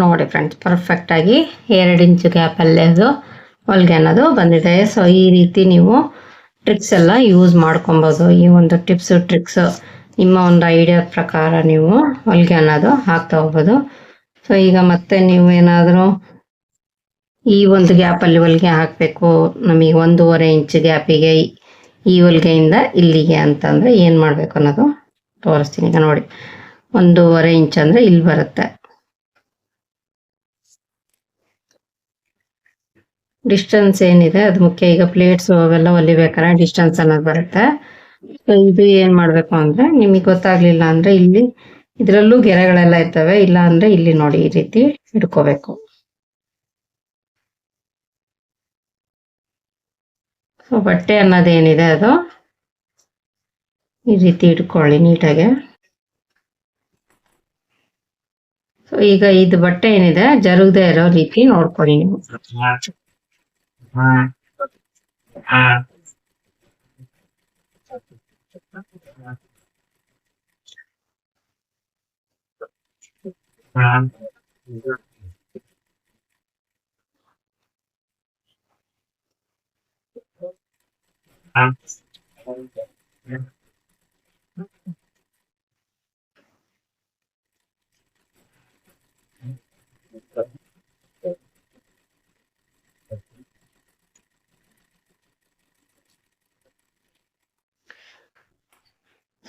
ನೋಡಿ ಫ್ರೆಂಡ್ಸ್ ಪರ್ಫೆಕ್ಟಾಗಿ ಎರಡು ಇಂಚು ಗ್ಯಾಪ್ ಅಲ್ಲೇ ಅದು ಹೊಲಿಗೆ ಅನ್ನೋದು ಬಂದಿದೆ. ಸೊ ಈ ರೀತಿ ನೀವು ಟ್ರಿಕ್ಸ್ ಎಲ್ಲ ಯೂಸ್ ಮಾಡ್ಕೊಬೋದು. ಈ ಒಂದು ಟಿಪ್ಸ್ ಟ್ರಿಕ್ಸ್ ನಿಮ್ಮ ಒಂದು ಐಡಿಯಾ ಪ್ರಕಾರ ನೀವು ಹೊಲಿಗೆ ಅನ್ನೋದು ಹಾಕ್ತಾ ಹೋಗ್ಬೋದು. ಸೊ ಈಗ ಮತ್ತೆ ನೀವು ಏನಾದರೂ ಈ ಒಂದು ಗ್ಯಾಪಲ್ಲಿ ಹೊಲಿಗೆ ಹಾಕಬೇಕು. ನಮಗೆ ಒಂದೂವರೆ ಇಂಚ್ ಗ್ಯಾಪಿಗೆ ಈ ಹೊಲಿಗೆಯಿಂದ ಇಲ್ಲಿಗೆ ಅಂತಂದರೆ ಏನು ಮಾಡಬೇಕು ಅನ್ನೋದು ತೋರಿಸ್ತೀನಿ. ಈಗ ನೋಡಿ, ಒಂದೂವರೆ ಇಂಚ್ ಅಂದರೆ ಇಲ್ಲಿ ಬರುತ್ತೆ. ಡಿಸ್ಟೆನ್ಸ್ ಏನಿದೆ, ಅದು ಮುಖ್ಯ. ಈಗ ಪ್ಲೇಟ್ಸ್ ಅವೆಲ್ಲ ಹೊಲಿಬೇಕಾದ್ರೆ ಡಿಸ್ಟೆನ್ಸ್ ಅನ್ನೋದು ಬರುತ್ತೆ. ಇದು ಏನ್ ಮಾಡ್ಬೇಕು ಅಂದ್ರೆ, ನಿಮಗೆ ಗೊತ್ತಾಗ್ಲಿಲ್ಲ ಅಂದ್ರೆ ಇಲ್ಲಿ, ಇದರಲ್ಲೂ ಗೆರೆಗಳೆಲ್ಲ ಇರ್ತವೆ. ಇಲ್ಲ ಅಂದ್ರೆ ಇಲ್ಲಿ ನೋಡಿ ಈ ರೀತಿ ಇಟ್ಕೋಬೇಕು. ಸೊ ಬಟ್ಟೆ ಅನ್ನೋದೇನಿದೆ ಅದು? ಈ ರೀತಿ ಇಟ್ಕೊಳ್ಳಿ ನೀಟಾಗೆ. ಸೊ ಈಗ ಇದು ಬಟ್ಟೆ ಏನಿದೆ, ಜರುಗದೆ ಇರೋ ರೀತಿ ನೋಡ್ಕೊಳ್ಳಿ ನೀವು. à à a a a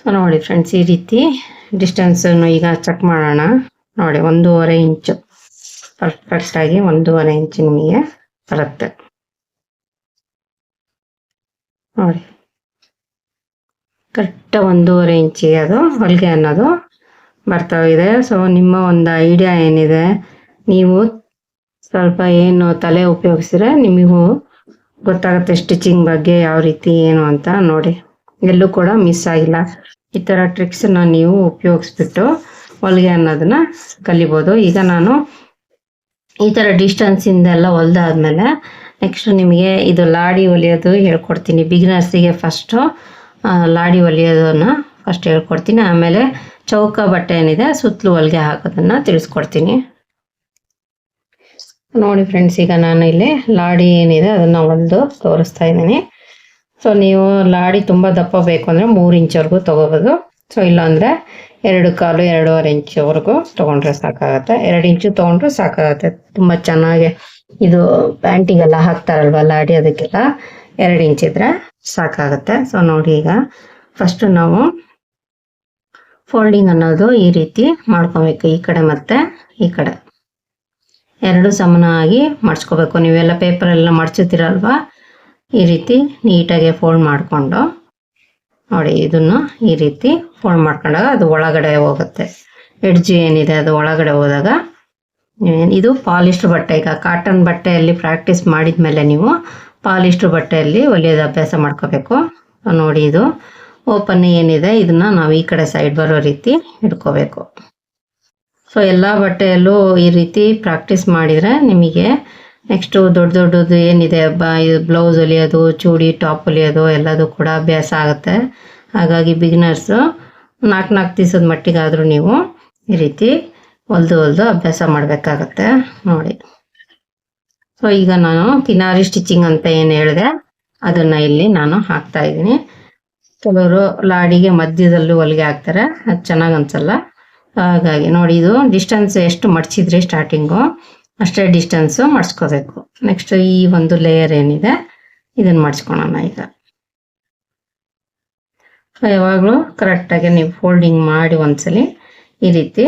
ನೋಡಿ ಫ್ರೆಂಡ್ಸ್ ಈ ರೀತಿ ಡಿಸ್ಟೆನ್ಸನ್ನು ಈಗ ಚೆಕ್ ಮಾಡೋಣ. ನೋಡಿ, ಒಂದೂವರೆ ಇಂಚು. ಪರ್ಫೆಕ್ಟಾಗಿ ಒಂದೂವರೆ ಇಂಚು ನಿಮಗೆ ಬರುತ್ತೆ. ನೋಡಿ. ಕರೆಕ್ಟ್ ಒಂದೂವರೆ ಇಂಚಿಗೆ ಅದು ಹೊಲಿಗೆ ಅನ್ನೋದು ಬರ್ತಾ ಇದೆ. ಸೊ ನಿಮ್ಮ ಒಂದು ಐಡಿಯಾ ಏನಿದೆ, ನೀವು ಸ್ವಲ್ಪ ಏನು ತಲೆ ಉಪಯೋಗಿಸಿದ್ರೆ ನಿಮಗೂ ಗೊತ್ತಾಗುತ್ತೆ ಸ್ಟಿಚಿಂಗ್ ಬಗ್ಗೆ ಯಾವ ರೀತಿ ಏನು ಅಂತ. ನೋಡಿ. ಎಲ್ಲೂ ಕೂಡ ಮಿಸ್ ಆಗಿಲ್ಲ. ಈ ಥರ ಟ್ರಿಕ್ಸನ್ನ ನೀವು ಉಪಯೋಗಿಸ್ಬಿಟ್ಟು ಹೊಲಿಗೆ ಅನ್ನೋದನ್ನ ಕಲಿಬೋದು. ಈಗ ನಾನು ಈ ಥರ ಡಿಸ್ಟೆನ್ಸಿಂದೆಲ್ಲ ಹೊಲ್ದಾದ್ಮೇಲೆ ನೆಕ್ಸ್ಟ್ ನಿಮಗೆ ಇದು ಲಾಡಿ ಹೊಲಿಯೋದು ಹೇಳ್ಕೊಡ್ತೀನಿ. ಬಿಗಿನರ್ಸಿಗೆ ಫಸ್ಟು ಲಾಡಿ ಹೊಲಿಯೋದನ್ನ ಫಸ್ಟ್ ಹೇಳ್ಕೊಡ್ತೀನಿ. ಆಮೇಲೆ ಚೌಕ ಬಟ್ಟೆ ಏನಿದೆ ಸುತ್ತಲೂ ಹೊಲಿಗೆ ಹಾಕೋದನ್ನ ತಿಳಿಸ್ಕೊಡ್ತೀನಿ. ನೋಡಿ ಫ್ರೆಂಡ್ಸ್ ಈಗ ನಾನು ಇಲ್ಲಿ ಲಾಡಿ ಏನಿದೆ ಅದನ್ನ ಹೊಲ್ದು ತೋರಿಸ್ತಾ ಇದ್ದೀನಿ. ಸೊ ನೀವು ಲಾಡಿ ತುಂಬ ದಪ್ಪ ಬೇಕು ಅಂದರೆ ಮೂರು ಇಂಚ್ವರೆಗೂ ತೊಗೋಬೋದು. ಸೊ ಇಲ್ಲಾಂದರೆ ಎರಡು ಕಾಲು ಎರಡೂವರೆ ಇಂಚ್ವರೆಗೂ ತೊಗೊಂಡ್ರೆ ಸಾಕಾಗುತ್ತೆ. ಎರಡು ಇಂಚು ತೊಗೊಂಡ್ರೆ ಸಾಕಾಗುತ್ತೆ. ತುಂಬ ಚೆನ್ನಾಗಿ ಇದು ಪ್ಯಾಂಟಿಗೆಲ್ಲ ಹಾಕ್ತಾರಲ್ವ ಲಾಡಿ ಅದಕ್ಕೆಲ್ಲ ಎರಡು ಇಂಚ್ ಇದ್ರೆ ಸಾಕಾಗುತ್ತೆ. ಸೊ ನೋಡಿ ಈಗ ಫಸ್ಟ್ ನಾವು ಫೋಲ್ಡಿಂಗ್ ಅನ್ನೋದು ಈ ರೀತಿ ಮಾಡ್ಕೊಬೇಕು ಈ ಕಡೆ ಮತ್ತೆ ಈ ಕಡೆ. ಎರಡು ಸಮನಾಗಿ ಮಾಡಿಸ್ಕೋಬೇಕು. ನೀವೆಲ್ಲ ಪೇಪರೆಲ್ಲ ಮಡ್ಚುತ್ತೀರಲ್ವಾ ಈ ರೀತಿ ನೀಟಾಗಿ ಫೋಲ್ಡ್ ಮಾಡಿಕೊಂಡು, ನೋಡಿ ಇದನ್ನು ಈ ರೀತಿ ಫೋಲ್ಡ್ ಮಾಡ್ಕೊಂಡಾಗ ಅದು ಒಳಗಡೆ ಹೋಗುತ್ತೆ. ಎಡ್ಜ್ ಏನಿದೆ ಅದು ಒಳಗಡೆ ಹೋದಾಗ ಇದು ಪಾಲಿಸ್ಟ್ರ್ ಬಟ್ಟೆ, ಈಗ ಕಾಟನ್ ಬಟ್ಟೆಯಲ್ಲಿ ಪ್ರಾಕ್ಟೀಸ್ ಮಾಡಿದ್ಮೇಲೆ ನೀವು ಪಾಲಿಸ್ಟ್ರ್ ಬಟ್ಟೆಯಲ್ಲಿ ಹೊಲಿಯೋದು ಅಭ್ಯಾಸ ಮಾಡ್ಕೋಬೇಕು. ನೋಡಿ ಇದು ಓಪನ್ ಏನಿದೆ, ಇದನ್ನ ನಾವು ಈ ಕಡೆ ಸೈಡ್ ಬರೋ ರೀತಿ ಇಟ್ಕೋಬೇಕು. ಸೊ ಎಲ್ಲ ಬಟ್ಟೆಯಲ್ಲೂ ಈ ರೀತಿ ಪ್ರಾಕ್ಟೀಸ್ ಮಾಡಿದರೆ ನಿಮಗೆ ನೆಕ್ಸ್ಟು ದೊಡ್ಡ ದೊಡ್ಡದು ಏನಿದೆ, ಬ, ಇದು ಬ್ಲೌಸ್ ಹೊಲಿಯೋದು ಚೂಡಿ ಟಾಪ್ ಹೊಲಿಯೋದು ಎಲ್ಲದೂ ಕೂಡ ಅಭ್ಯಾಸ ಆಗುತ್ತೆ. ಹಾಗಾಗಿ ಬಿಗಿನರ್ಸು ನಾಲ್ಕು ನಾಲ್ಕು ದಿವಸದ ಮಟ್ಟಿಗಾದರೂ ನೀವು ಈ ರೀತಿ ಹೊಲ್ದು ಹೊಲ್ದು ಅಭ್ಯಾಸ ಮಾಡಬೇಕಾಗತ್ತೆ. ನೋಡಿ. ಸೊ ಈಗ ನಾನು ಕಿನಾರಿ ಸ್ಟಿಚಿಂಗ್ ಅಂತ ಏನು ಹೇಳಿದೆ, ಅದನ್ನು ಇಲ್ಲಿ ನಾನು ಹಾಕ್ತಾ ಇದ್ದೀನಿ. ಕೆಲವರು ಲಾಡಿಗೆ ಮಧ್ಯದಲ್ಲೂ ಹೊಲಿಗೆ ಹಾಕ್ತಾರೆ, ಅದು ಚೆನ್ನಾಗಿ ಅನ್ಸಲ್ಲ. ಹಾಗಾಗಿ ನೋಡಿ, ಇದು ಡಿಸ್ಟೆನ್ಸ್ ಎಷ್ಟು ಮಡ್ಚಿದ್ರಿ ಸ್ಟಾರ್ಟಿಂಗು ಅಷ್ಟೇ ಡಿಸ್ಟೆನ್ಸು ಮಾಡಿಸ್ಕೋಬೇಕು. ನೆಕ್ಸ್ಟ್ ಈ ಒಂದು ಲೇಯರ್ ಏನಿದೆ ಇದನ್ನು ಮಾಡಿಸ್ಕೊಳೋಣ ಈಗ. ಸೊ ಯಾವಾಗಲೂ ಕರೆಕ್ಟಾಗಿ ನೀವು ಫೋಲ್ಡಿಂಗ್ ಮಾಡಿ ಒಂದ್ಸಲಿ ಈ ರೀತಿ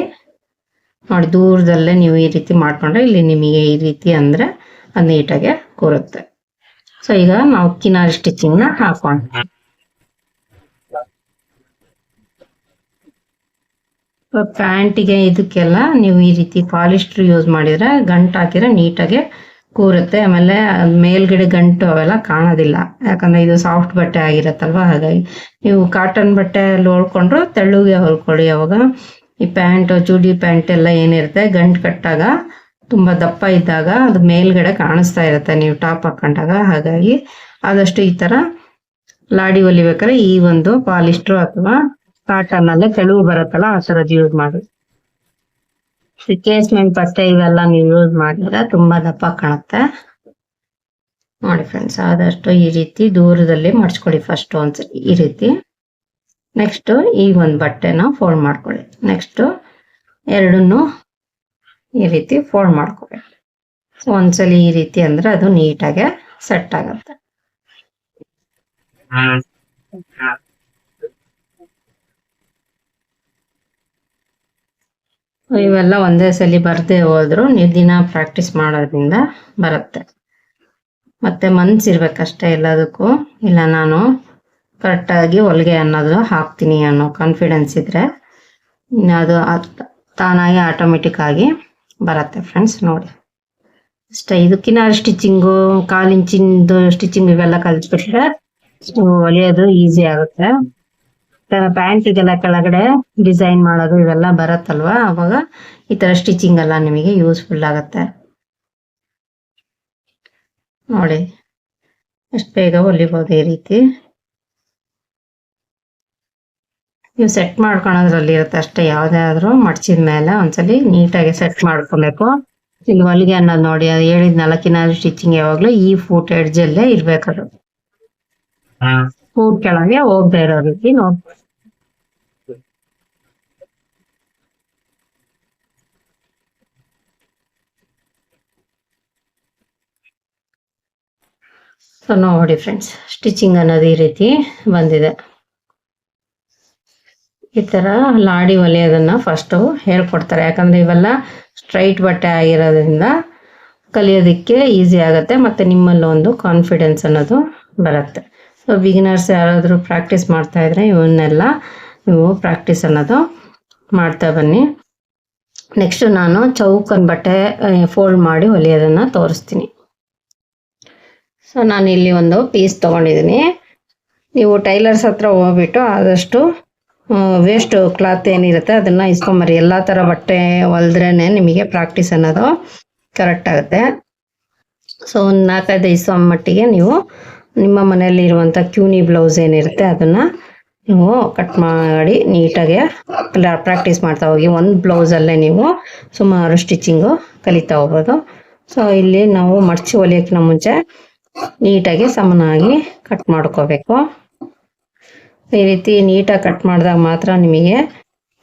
ನೋಡಿ, ದೂರದಲ್ಲೇ ನೀವು ಈ ರೀತಿ ಮಾಡ್ಕೊಂಡ್ರೆ ಇಲ್ಲಿ ನಿಮಗೆ ಈ ರೀತಿ ಅಂದರೆ ಅದು ನೀಟಾಗೆ ಕೂರುತ್ತೆ. ಸೊ ಈಗ ನಾವು ಕಿನಾರಿ ಸ್ಟಿಚಿಂಗ್ನ ಹಾಕೋಣ. ಪ್ಯಾಂಟಿಗೆ ಇದಕ್ಕೆಲ್ಲ ನೀವು ಈ ರೀತಿ ಪಾಲಿಸ್ಟರ್ ಯೂಸ್ ಮಾಡಿದ್ರೆ ಗಂಟು ಹಾಕಿದ್ರೆ ನೀಟಾಗಿ ಕೂರುತ್ತೆ. ಆಮೇಲೆ ಮೇಲ್ಗಡೆ ಗಂಟು ಅವೆಲ್ಲ ಕಾಣೋದಿಲ್ಲ. ಯಾಕಂದ್ರೆ ಇದು ಸಾಫ್ಟ್ ಬಟ್ಟೆ ಆಗಿರತ್ತಲ್ವ? ಹಾಗಾಗಿ ನೀವು ಕಾಟನ್ ಬಟ್ಟೆಯಲ್ಲಿ ಹೊಲ್ಕೊಂಡ್ರು ತೆಳ್ಳಗೆ ಹೊಲ್ಕೊಳ್ಳಿ. ಅವಾಗ ಈ ಪ್ಯಾಂಟ್, ಚೂಡಿ ಪ್ಯಾಂಟ್ ಎಲ್ಲ ಏನಿರುತ್ತೆ, ಗಂಟು ಕಟ್ಟಾಗ ತುಂಬ ದಪ್ಪ ಇದ್ದಾಗ ಅದು ಮೇಲ್ಗಡೆ ಕಾಣಿಸ್ತಾ ಇರುತ್ತೆ ನೀವು ಟಾಪ್ ಹಾಕೊಂಡಾಗ. ಹಾಗಾಗಿ ಆದಷ್ಟು ಈ ಥರ ಲಾಡಿ ಹೊಲಿಬೇಕಾದ್ರೆ ಈ ಒಂದು ಪಾಲಿಸ್ಟ್ರು ಅಥವಾ ಕಾಟನ್ ಅಲ್ಲೇ ತೆಳುವು ಬರುತ್ತಲ್ಲ, ಆ ಥರದ್ದು ಯೂಸ್ ಮಾಡಿ ಕೇಸ್ಮೆಂಟ್ ಬಟ್ಟೆ ಇವೆಲ್ಲ ನೀವು ಯೂಸ್ ಮಾಡಿದ್ರೆ ತುಂಬಾ ದಪ್ಪ ಕಾಣುತ್ತೆ. ನೋಡಿ ಫ್ರೆಂಡ್ಸ್ ಆದಷ್ಟು ಈ ರೀತಿ ದೂರದಲ್ಲಿ ಮಡ್ಚ್ಕೊಳ್ಳಿ ಫಸ್ಟ್ ಒಂದ್ಸರಿ ಈ ರೀತಿ. ನೆಕ್ಸ್ಟ್ ಈ ಒಂದು ಬಟ್ಟೆನ ಫೋಲ್ಡ್ ಮಾಡ್ಕೊಳ್ಳಿ. ನೆಕ್ಸ್ಟ್ ಎರಡನ್ನು ಈ ರೀತಿ ಫೋಲ್ಡ್ ಮಾಡ್ಕೊಳ್ಳಿ. ಒಂದ್ಸಲಿ ಈ ರೀತಿ ಅಂದ್ರೆ ಅದು ನೀಟಾಗೆ ಸೆಟ್ ಆಗುತ್ತೆ. ಇವೆಲ್ಲ ಒಂದೇ ಸಲಿ ಬರದೇ ಹೋದ್ರು ನೀವು ದಿನ ಪ್ರಾಕ್ಟೀಸ್ ಮಾಡೋದ್ರಿಂದ ಬರುತ್ತೆ. ಮತ್ತೆ ಮನ್ಸಿರ್ಬೇಕಷ್ಟೇ ಎಲ್ಲದಕ್ಕೂ. ಇಲ್ಲ, ನಾನು ಕರೆಕ್ಟಾಗಿ ಹೊಲಿಗೆ ಅನ್ನೋದು ಹಾಕ್ತೀನಿ ಅನ್ನೋ ಕಾನ್ಫಿಡೆನ್ಸ್ ಇದ್ರೆ ಅದು ತಾನಾಗಿ ಆಟೋಮೆಟಿಕ್ ಆಗಿ ಬರುತ್ತೆ ಫ್ರೆಂಡ್ಸ್ ನೋಡಿ. ಅಷ್ಟೇ ಇದಕ್ಕಿಂತ ಸ್ಟಿಚಿಂಗು ಕಾಲಿಂಚಿಂದು ಸ್ಟಿಚಿಂಗ್ ಇವೆಲ್ಲ ಕಲಿಸ್ಬಿಟ್ರೆ, ಹೊಲಿಯೋದು ಈಸಿ ಆಗುತ್ತೆ. ಪ್ಯಾಂಟಿಗೆಲ್ಲ ಕೆಳಗಡೆ ಡಿಸೈನ್ ಮಾಡೋದು ಇವೆಲ್ಲ ಬರತ್ತಲ್ವಾ? ಅವಾಗ ಈ ತರ ಸ್ಟಿಚಿಂಗ್ ಎಲ್ಲ ನಿಮಗೆ ಯೂಸ್ಫುಲ್ ಆಗುತ್ತೆ. ನೋಡಿ, ಎಷ್ಟು ಬೇಗ ಹೊಲಿಬೋದು ಈ ರೀತಿ. ನೀವು ಸೆಟ್ ಮಾಡ್ಕೊಳೋದ್ರಲ್ಲಿ ಇರುತ್ತೆ ಅಷ್ಟೇ ಯಾವ್ದೇ ಆದ್ರೂ ಮಡ್ಚಿದ ಮೇಲೆ ಒಂದ್ಸಲಿ ನೀಟಾಗಿ ಸೆಟ್ ಮಾಡ್ಕೊಬೇಕು. ಇಲ್ಲಿ ಹೊಲಿಗೆ ಅನ್ನೋದು ನೋಡಿ, ಅದು ಹೇಳಿದ ನಾಲ್ಕಿನ ಸ್ಟಿಚಿಂಗ್ ಯಾವಾಗ್ಲೂ ಈ ಫೂಟ್ ಎಡ್ಜಲ್ಲೇ ಇರ್ಬೇಕದು. ಫೂಟ್ ಕೆಳಗೆ ಹೋಗದೆ ಇರೋ ರೀತಿ ನೋಡ್ಬೋದು ಸೊ ನೋಡಿ ಫ್ರೆಂಡ್ಸ್ ಸ್ಟಿಚಿಂಗ್ ಅನ್ನೋದು ಈ ರೀತಿ ಬಂದಿದೆ. ಈ ಥರ ಲಾಡಿ ಹೊಲಿಯೋದನ್ನು ಫಸ್ಟು ಹೇಳ್ಕೊಡ್ತಾರೆ. ಯಾಕಂದ್ರೆ ಇವೆಲ್ಲ ಸ್ಟ್ರೈಟ್ ಬಟ್ಟೆ ಆಗಿರೋದ್ರಿಂದ ಕಲಿಯೋದಕ್ಕೆ ಈಸಿ ಆಗುತ್ತೆ, ಮತ್ತೆ ನಿಮ್ಮಲ್ಲಿ ಒಂದು ಕಾನ್ಫಿಡೆನ್ಸ್ ಅನ್ನೋದು ಬರುತ್ತೆ. ಬಿಗಿನರ್ಸ್ ಯಾರಾದರೂ ಪ್ರಾಕ್ಟೀಸ್ ಮಾಡ್ತಾ ಇದ್ರೆ ಇವನ್ನೆಲ್ಲ ನೀವು ಪ್ರಾಕ್ಟೀಸ್ ಅನ್ನೋದು ಮಾಡ್ತಾ ಬನ್ನಿ. ನೆಕ್ಸ್ಟ್ ನಾನು ಚೌಕನ್ ಬಟ್ಟೆ ಫೋಲ್ಡ್ ಮಾಡಿ ಹೊಲಿಯೋದನ್ನು ತೋರಿಸ್ತೀನಿ. ಸೊ ನಾನು ಇಲ್ಲಿ ಒಂದು ಪೀಸ್ ತೊಗೊಂಡಿದ್ದೀನಿ. ನೀವು ಟೈಲರ್ಸ್ ಹತ್ರ ಹೋಗ್ಬಿಟ್ಟು ಆದಷ್ಟು ವೇಸ್ಟ್ ಕ್ಲಾತ್ ಏನಿರುತ್ತೆ ಅದನ್ನು ಇಸ್ಕೊಂಬರಿ ಎಲ್ಲ ಥರ ಬಟ್ಟೆ ಹೊಲ್ದ್ರೇ ನಿಮಗೆ ಪ್ರಾಕ್ಟೀಸ್ ಅನ್ನೋದು ಕರೆಕ್ಟ್ ಆಗುತ್ತೆ. ಸೊ ಒಂದು ನಾಲ್ಕೈದು ಇಸ್ಕೊಂಬ ಮಟ್ಟಿಗೆ ನೀವು ನಿಮ್ಮ ಮನೆಯಲ್ಲಿ ಇರುವಂಥ ಕ್ಯೂನಿ ಬ್ಲೌಸ್ ಏನಿರುತ್ತೆ ಅದನ್ನು ನೀವು ಕಟ್ ಮಾಡಿ ನೀಟಾಗಿ ಪ್ರಾಕ್ಟೀಸ್ ಮಾಡ್ತಾ ಹೋಗಿ ಒಂದು ಬ್ಲೌಸಲ್ಲೇ ನೀವು ಸುಮಾರು ಸ್ಟಿಚಿಂಗು ಕಲಿತಾ ಹೋಗ್ಬೋದು. ಸೊ ಇಲ್ಲಿ ನಾವು ಮಡಚಿ ಹೊಲಿಯೋಕ್ಕಿಂತ ಮುಂಚೆ ನೀಟಾಗಿ ಸಮನಾಗಿ ಕಟ್ ಮಾಡ್ಕೋಬೇಕು. ಈ ರೀತಿ ನೀಟಾಗಿ ಕಟ್ ಮಾಡಿದಾಗ ಮಾತ್ರ ನಿಮಗೆ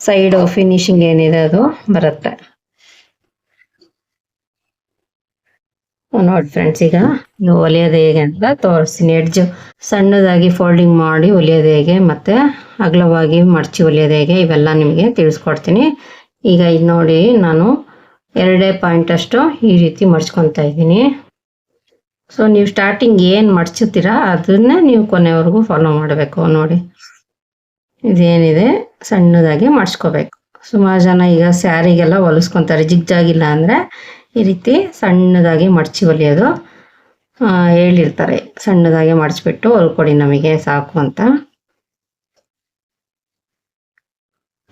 ಸೈಡ್ ಫಿನಿಶಿಂಗ್ ಏನಿದೆ ಅದು ಬರುತ್ತೆ. ನೋಡಿ ಫ್ರೆಂಡ್ಸ್ ಈಗ ನೀವು ಒಲಿಯೋದು ಹೇಗೆ ಅಂತ ತೋರಿಸ್ತೀನಿ. ಎಡ್ಜ್ ಸಣ್ಣದಾಗಿ ಫೋಲ್ಡಿಂಗ್ ಮಾಡಿ ಒಲಿಯೋದು ಹೇಗೆ, ಮತ್ತು ಅಗಲವಾಗಿ ಮಡಚಿ ಒಲಿಯೋದು ಹೇಗೆ, ಇವೆಲ್ಲ ನಿಮಗೆ ತಿಳಿಸ್ಕೊಡ್ತೀನಿ. ಈಗ ಇದು ನೋಡಿ, ನಾನು ಎರಡೇ ಪಾಯಿಂಟ್ ಅಷ್ಟು ಈ ರೀತಿ ಮಡ್ಚ್ಕೊತಾ ಇದ್ದೀನಿ. ಸೊ ನೀವು ಸ್ಟಾರ್ಟಿಂಗ್ ಏನು ಮಡ್ಚುತ್ತೀರಾ, ಅದನ್ನೇ ನೀವು ಕೊನೆವರೆಗೂ ಫಾಲೋ ಮಾಡಬೇಕು. ನೋಡಿ, ಇದೇನಿದೆ, ಸಣ್ಣದಾಗಿ ಮಡ್ಚ್ಕೋಬೇಕು. ಸುಮಾರು ಜನ ಈಗ ಸ್ಯಾರಿಗೆಲ್ಲ ಹೊಲಿಸ್ಕೊತಾರೆ. ಜಿಗ್ಜಾಗಿಲ್ಲ ಅಂದರೆ ಈ ರೀತಿ ಸಣ್ಣದಾಗಿ ಮಡಚಿ ಹೊಲಿಯೋದು ಹೇಳಿರ್ತಾರೆ. ಸಣ್ಣದಾಗಿ ಮಡಚಿಬಿಟ್ಟು ಹೊಲ್ಕೊಡಿ ನಮಗೆ, ಸಾಕು ಅಂತ.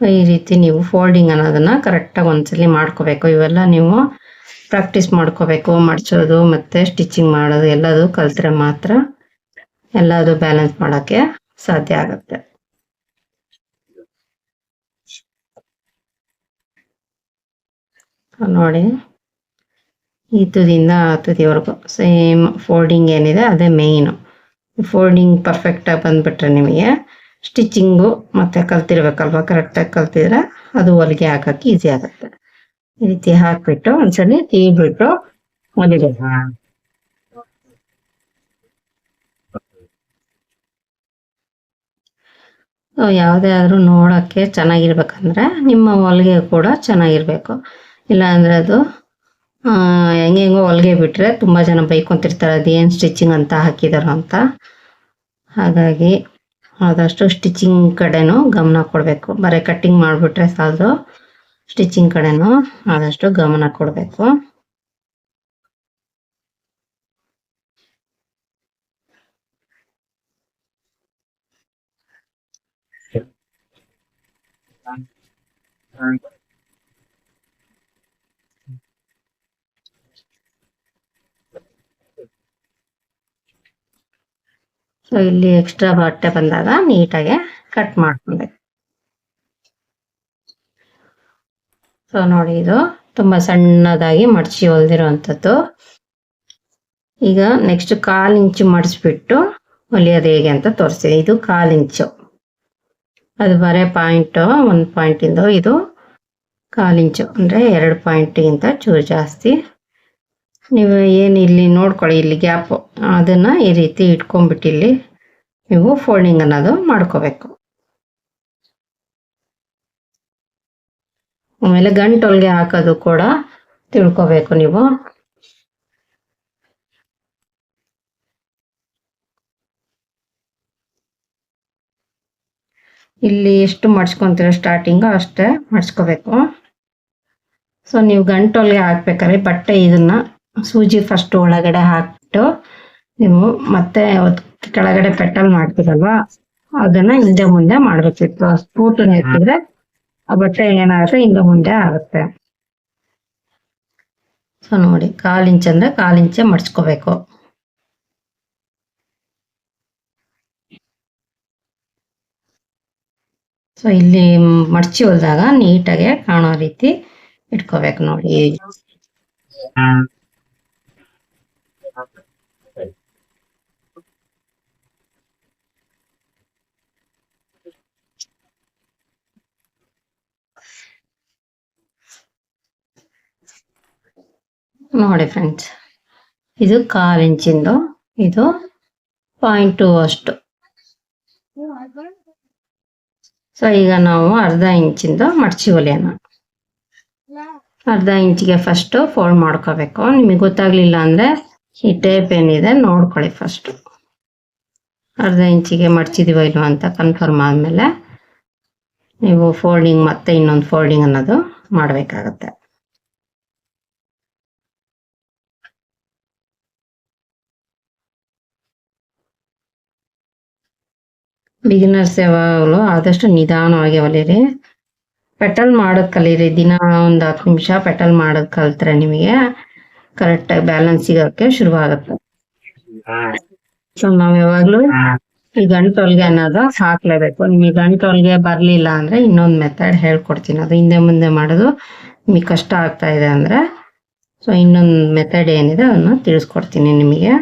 ಈ ರೀತಿ ನೀವು ಫೋಲ್ಡಿಂಗ್ ಅನ್ನೋದನ್ನ ಕರೆಕ್ಟಾಗಿ ಒಂದ್ಸಲಿ ಮಾಡ್ಕೋಬೇಕು. ಇವೆಲ್ಲ ನೀವು ಪ್ರಾಕ್ಟೀಸ್ ಮಾಡ್ಕೋಬೇಕು. ಮಡಚೋದು ಮತ್ತೆ ಸ್ಟಿಚಿಂಗ್ ಮಾಡೋದು, ಎಲ್ಲದು ಕಲ್ತ್ರೆ ಮಾತ್ರ ಎಲ್ಲದು ಬ್ಯಾಲೆನ್ಸ್ ಮಾಡೋಕ್ಕೆ ಸಾಧ್ಯ ಆಗುತ್ತೆ. ನೋಡಿ. ಈ ತುದಿಯಿಂದ ಆ ತುದಿವರೆಗೂ ಸೇಮ್ ಫೋಲ್ಡಿಂಗ್ ಏನಿದೆ, ಅದೇ ಮೇಯ್ನು ಫೋಲ್ಡಿಂಗ್ ಪರ್ಫೆಕ್ಟಾಗಿ ಬಂದುಬಿಟ್ರೆ ನಿಮಗೆ ಸ್ಟಿಚಿಂಗು ಮತ್ತೆ ಕಲ್ತಿರ್ಬೇಕಲ್ವ? ಕರೆಕ್ಟಾಗಿ ಕಲ್ತಿದ್ರೆ ಅದು ಹೊಲಿಗೆ ಹಾಕೋಕ್ಕೆ ಈಸಿ ಆಗುತ್ತೆ. ಈ ರೀತಿ ಹಾಕಿಬಿಟ್ಟು ಒಂದ್ಸಲಿ ತೀಬಿಟ್ಟು ಹೊಲಿಗೆ ಯಾವುದೇ ಆದರೂ ನೋಡೋಕ್ಕೆ ಚೆನ್ನಾಗಿರ್ಬೇಕಂದ್ರೆ ನಿಮ್ಮ ಹೊಲಿಗೆ ಕೂಡ ಚೆನ್ನಾಗಿರಬೇಕು. ಇಲ್ಲಾಂದರೆ ಅದು ಹೆಂಗೆ ಹೆಂಗೋ ಹೊಲಿಗೆ ಬಿಟ್ಟರೆ ತುಂಬ ಜನ ಬೈಕೊಂತಿರ್ತಾರೆ ಅದೇನು ಸ್ಟಿಚಿಂಗ್ ಅಂತ ಹಾಕಿದಾರೋ ಅಂತ. ಹಾಗಾಗಿ ಆದಷ್ಟು ಸ್ಟಿಚಿಂಗ್ ಕಡೆನೂ ಗಮನ ಕೊಡಬೇಕು. ಬರೀ ಕಟ್ಟಿಂಗ್ ಮಾಡಿಬಿಟ್ರೆ ಸಾಲದು ಸ್ಟಿಚಿಂಗ್ ಕಡೆನೂ ಆದಷ್ಟು ಗಮನ ಕೊಡಬೇಕು. ಸೊ ಇಲ್ಲಿ ಎಕ್ಸ್ಟ್ರಾ ಬಟ್ಟೆ ಬಂದಾಗ ನೀಟಾಗಿ ಕಟ್ ಮಾಡ್ಕೊಬೇಕು. ಸೊ ನೋಡಿ ಇದು ತುಂಬ ಸಣ್ಣದಾಗಿ ಮಡಚಿ ಹೊಲಿದಿರುವಂಥದ್ದು ಈಗ ನೆಕ್ಸ್ಟ್ ಕಾಲು ಇಂಚು ಮಡಿಸ್ಬಿಟ್ಟು ಹೊಲಿಯೋದು ಹೇಗೆ ಅಂತ ತೋರಿಸ್ತೀನಿ. ಇದು ಕಾಲು ಇಂಚು ಅದು ಬರೇ ಪಾಯಿಂಟು ಒಂದು ಪಾಯಿಂಟಿಂದು ಇದು ಕಾಲು ಇಂಚು ಅಂದರೆ ಎರಡು ಪಾಯಿಂಟಿಗಿಂತ ಚೂರು ಜಾಸ್ತಿ ನೀವು ಏನು ಇಲ್ಲಿ ನೋಡ್ಕೊಳ್ಳಿ, ಇಲ್ಲಿ ಗ್ಯಾಪು. ಅದನ್ನು ಈ ರೀತಿ ಇಟ್ಕೊಂಡ್ಬಿಟ್ಟು ಇಲ್ಲಿ ನೀವು ಫೋಲ್ಡಿಂಗ್ ಅನ್ನೋದು ಮಾಡ್ಕೋಬೇಕು. ಆಮೇಲೆ ಗಂಟು ಹೊಲಿಗೆ ಹಾಕೋದು ಕೂಡ ತಿಳ್ಕೊಬೇಕು ನೀವು. ಇಲ್ಲಿ ಎಷ್ಟು ಮಡ್ಚ್ಕೊಂತೀರೋ ಸ್ಟಾರ್ಟಿಂಗು ಅಷ್ಟೇ ಮಡ್ಸ್ಕೋಬೇಕು. ಸೊ ನೀವು ಗಂಟು ಹೊಲಿಗೆ ಹಾಕ್ಬೇಕಾದ್ರೆ ಬಟ್ಟೆ ಇದನ್ನ ಸೂಜಿ ಫಸ್ಟ್ ಒಳಗಡೆ ಹಾಕ್ಬಿಟ್ಟು ನೀವು ಮತ್ತೆ ಕೆಳಗಡೆ ಪೆಟಲ್ ಮಾಡ್ತೀರಲ್ವ, ಅದನ್ನ ಹಿಂದೆ ಮುಂದೆ ಮಾಡ್ಬೇಕಿತ್ತು ಸ್ಪೂಟನ್ ಎತ್ತಿದ್ರೆ ಆ ಬಟ್ಟೆ ಏನಾಗುತ್ತೆ ಹಿಂದೆ ಮುಂದೆ ಆಗುತ್ತೆ. ಸೊ ನೋಡಿ, ಕಾಲ್ ಅಂದ್ರೆ ಕಾಲಿಂಚೆ ಇಂಚೆ ಮಡ್ಚ್ಕೋಬೇಕು ಸೊ ಇಲ್ಲಿ ಮಡ್ಚಿ ಹೊಲ್ದಾಗ ನೀಟಾಗೆ ಕಾಣೋ ರೀತಿ ಇಟ್ಕೋಬೇಕು ನೋಡಿ. ನೋಡಿ ಫ್ರೆಂಡ್ಸ್ ಇದು ಕಾಲ್ ಇಂಚಿಂದು, ಇದು ಪಾಯಿಂಟ್ ಟು ಅಷ್ಟು. ಸೊ ಈಗ ನಾವು ಅರ್ಧ ಇಂಚಿಂದು ಮಡಚಿ ಒಲೆಯನ್ನು. ಅರ್ಧ ಇಂಚಿಗೆ ಫಸ್ಟು ಫೋಲ್ಡ್ ಮಾಡ್ಕೋಬೇಕು. ನಿಮಗೆ ಗೊತ್ತಾಗ್ಲಿಲ್ಲ ಅಂದರೆ ಈ ಟೇಪ್ ಏನಿದೆ ನೋಡ್ಕೊಳ್ಳಿ ಫಸ್ಟು ಅರ್ಧ ಇಂಚಿಗೆ ಮಡಚಿದೀವೋ ಇಲ್ವಾ ಅಂತ ಕನ್ಫರ್ಮ್ ಆದಮೇಲೆ ನೀವು ಫೋಲ್ಡಿಂಗ್ ಮತ್ತೆ ಇನ್ನೊಂದು ಫೋಲ್ಡಿಂಗ್ ಅನ್ನೋದು ಮಾಡಬೇಕಾಗತ್ತೆ. ಬಿಗಿನರ್ಸ್ ಯಾವಾಗಲೂ ಆದಷ್ಟು ನಿಧಾನವಾಗಿ ಹೊಲಿರಿ ಪೆಟಲ್ ಮಾಡೋದು ಕಲೀರಿ. ದಿನ ಒಂದು ಹತ್ತು ನಿಮಿಷ ಪೆಟಲ್ ಮಾಡೋದು ಕಲ್ತ್ರೆ ನಿಮಗೆ ಕರೆಕ್ಟಾಗಿ ಬ್ಯಾಲೆನ್ಸ್ ಸಿಗೋಕ್ಕೆ ಶುರುವಾಗುತ್ತೆ. ಸೊ ನಾವು ಯಾವಾಗಲೂ ಈ ಗಂಟೊಲ್ಗೆ ಅನ್ನೋದು ಹಾಕ್ಲೇಬೇಕು. ನಿಮಗೆ ಗಂಟೊಲ್ಗೆ ಬರಲಿಲ್ಲ ಅಂದ್ರೆ ಇನ್ನೊಂದು ಮೆಥಡ್ ಹೇಳ್ಕೊಡ್ತೀನಿ. ಅದು ಹಿಂದೆ ಮುಂದೆ ಮಾಡೋದು ನಿಮಗೆ ಕಷ್ಟ ಆಗ್ತಾ ಇದೆ ಅಂದ್ರೆ. ಸೊ ಇನ್ನೊಂದು ಮೆಥಡ್ ಏನಿದೆ ಅದನ್ನು ತಿಳಿಸ್ಕೊಡ್ತೀನಿ ನಿಮಗೆ.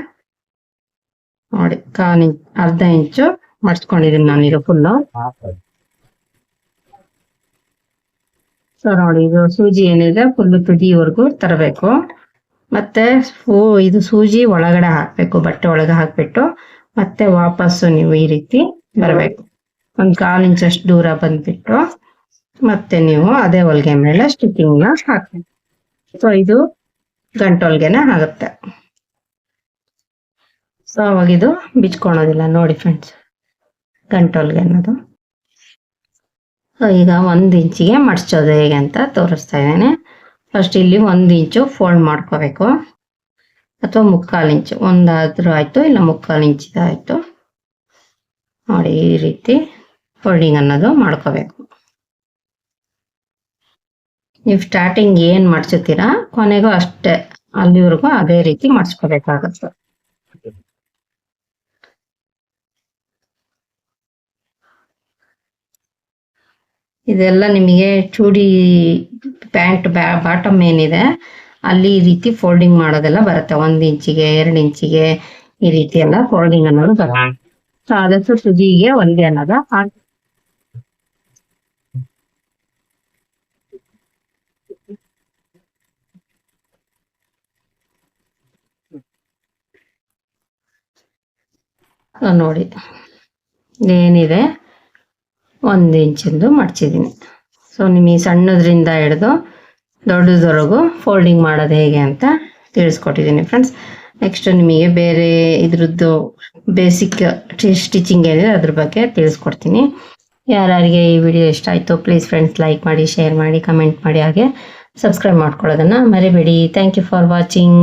ನೋಡಿ ಕಾನಿ ಇಂಚ್ ಅರ್ಧ ಇಂಚು ಮಡ್ಸ್ಕೊಂಡಿದ್ದೀನಿ ನಾನೀಗ ಫುಲ್ಲು ಸೊ ನೋಡಿ, ಇದು ಸೂಜಿ ಏನಿದೆ ಫುಲ್ ತುದಿವರೆಗೂ ತರಬೇಕು. ಮತ್ತೆ ಇದು ಸೂಜಿ ಒಳಗಡೆ ಹಾಕ್ಬೇಕು, ಬಟ್ಟೆ ಒಳಗೆ ಹಾಕ್ಬಿಟ್ಟು. ಮತ್ತೆ ವಾಪಸ್ಸು ನೀವು ಈ ರೀತಿ ಬರಬೇಕು ಒಂದ್ ಕಾಲ್ ಇಂಚಷ್ಟು ದೂರ ಬಂದ್ಬಿಟ್ಟು. ಮತ್ತೆ ನೀವು ಅದೇ ಹೊಲ್ಗೆ ಮೇಲೆ ಸ್ಟಿಚಿಂಗ್ನ ಹಾಕ್ಬೇಕು. ಸೊ ಇದು ಗಂಟೊಲ್ಗೆನೆ ಆಗುತ್ತೆ. ಸೊ ಅವಾಗ ಇದು ಬಿಚ್ಕೊಳೋದಿಲ್ಲ ನೋಡಿ ಫ್ರೆಂಡ್ಸ್ ಗಂಟೊಲ್ಗೆ ಅನ್ನೋದು. ಸೊ ಈಗ ಒಂದು ಇಂಚಿಗೆ ಮಡ್ಚೋದು ಹೇಗೆ ಅಂತ ತೋರಿಸ್ತಾ ಇದ್ದೇನೆ. ಫಸ್ಟ್ ಇಲ್ಲಿ ಒಂದು ಇಂಚು ಫೋಲ್ಡ್ ಮಾಡ್ಕೋಬೇಕು. ಅಥವಾ ಮುಕ್ಕಾಲು ಇಂಚು, ಒಂದಾದ್ರೂ ಆಯಿತು, ಇಲ್ಲ ಮುಕ್ಕಾಲು ಇಂಚಿದಾಯಿತು ನೋಡಿ, ಈ ರೀತಿ ಫೋಲ್ಡಿಂಗ್ ಅನ್ನೋದು ಮಾಡ್ಕೋಬೇಕು. ನೀವು ಸ್ಟಾರ್ಟಿಂಗ್ ಏನು ಮಡ್ಚುತ್ತೀರಾ, ಕೊನೆಗೂ ಅಷ್ಟೇ, ಅಲ್ಲಿವರೆಗೂ ಅದೇ ರೀತಿ ಮಡ್ಚ್ಕೋಬೇಕಾಗತ್ತೆ. ಇದೆಲ್ಲ ನಿಮಗೆ ಚೂಡಿ ಪ್ಯಾಂಟ್ ಬಾಟಮ್ ಏನಿದೆ ಅಲ್ಲಿ ಈ ರೀತಿ ಫೋಲ್ಡಿಂಗ್ ಮಾಡೋದೆಲ್ಲ ಬರುತ್ತೆ. ಒಂದ್ ಇಂಚಿಗೆ ಎರಡು ಇಂಚಿಗೆ ಈ ರೀತಿ ಎಲ್ಲ ಫೋಲ್ಡಿಂಗ್ ಅನ್ನೋದು ಬರುತ್ತೆ. ಸೊ ಆದಷ್ಟು ತುದಿಗೆ ಒಂದೇ ಅನ್ನೋದ. ನೋಡಿ. ಏನಿದೆ? ಒಂದು ಇಂಚಿಂದು ಮಡ್ಚಿದ್ದೀನಿ ಸೊ ನಿಮಗೆ ಸಣ್ಣದ್ರಿಂದ ಹಿಡಿದು ದೊಡ್ಡದವರೆಗೂ ಫೋಲ್ಡಿಂಗ್ ಮಾಡೋದು ಹೇಗೆ ಅಂತ ತಿಳಿಸ್ಕೊಟ್ಟಿದ್ದೀನಿ ಫ್ರೆಂಡ್ಸ್ ನೆಕ್ಸ್ಟ್ ನಿಮಗೆ ಬೇರೆ ಇದ್ರದ್ದು ಬೇಸಿಕ್ ಸ್ಟಿಚಿಂಗ್ ಏನಿದೆ ಅದ್ರ ಬಗ್ಗೆ ತಿಳಿಸ್ಕೊಡ್ತೀನಿ. ಯಾರ್ಯಾರಿಗೆ ಈ ವಿಡಿಯೋ ಇಷ್ಟ ಆಯಿತು ಪ್ಲೀಸ್ ಫ್ರೆಂಡ್ಸ್ ಲೈಕ್ ಮಾಡಿ ಶೇರ್ ಮಾಡಿ ಕಮೆಂಟ್ ಮಾಡಿ ಹಾಗೆ ಸಬ್ಸ್ಕ್ರೈಬ್ ಮಾಡ್ಕೊಳ್ಳೋದನ್ನು ಮರಿಬೇಡಿ. Thank you for watching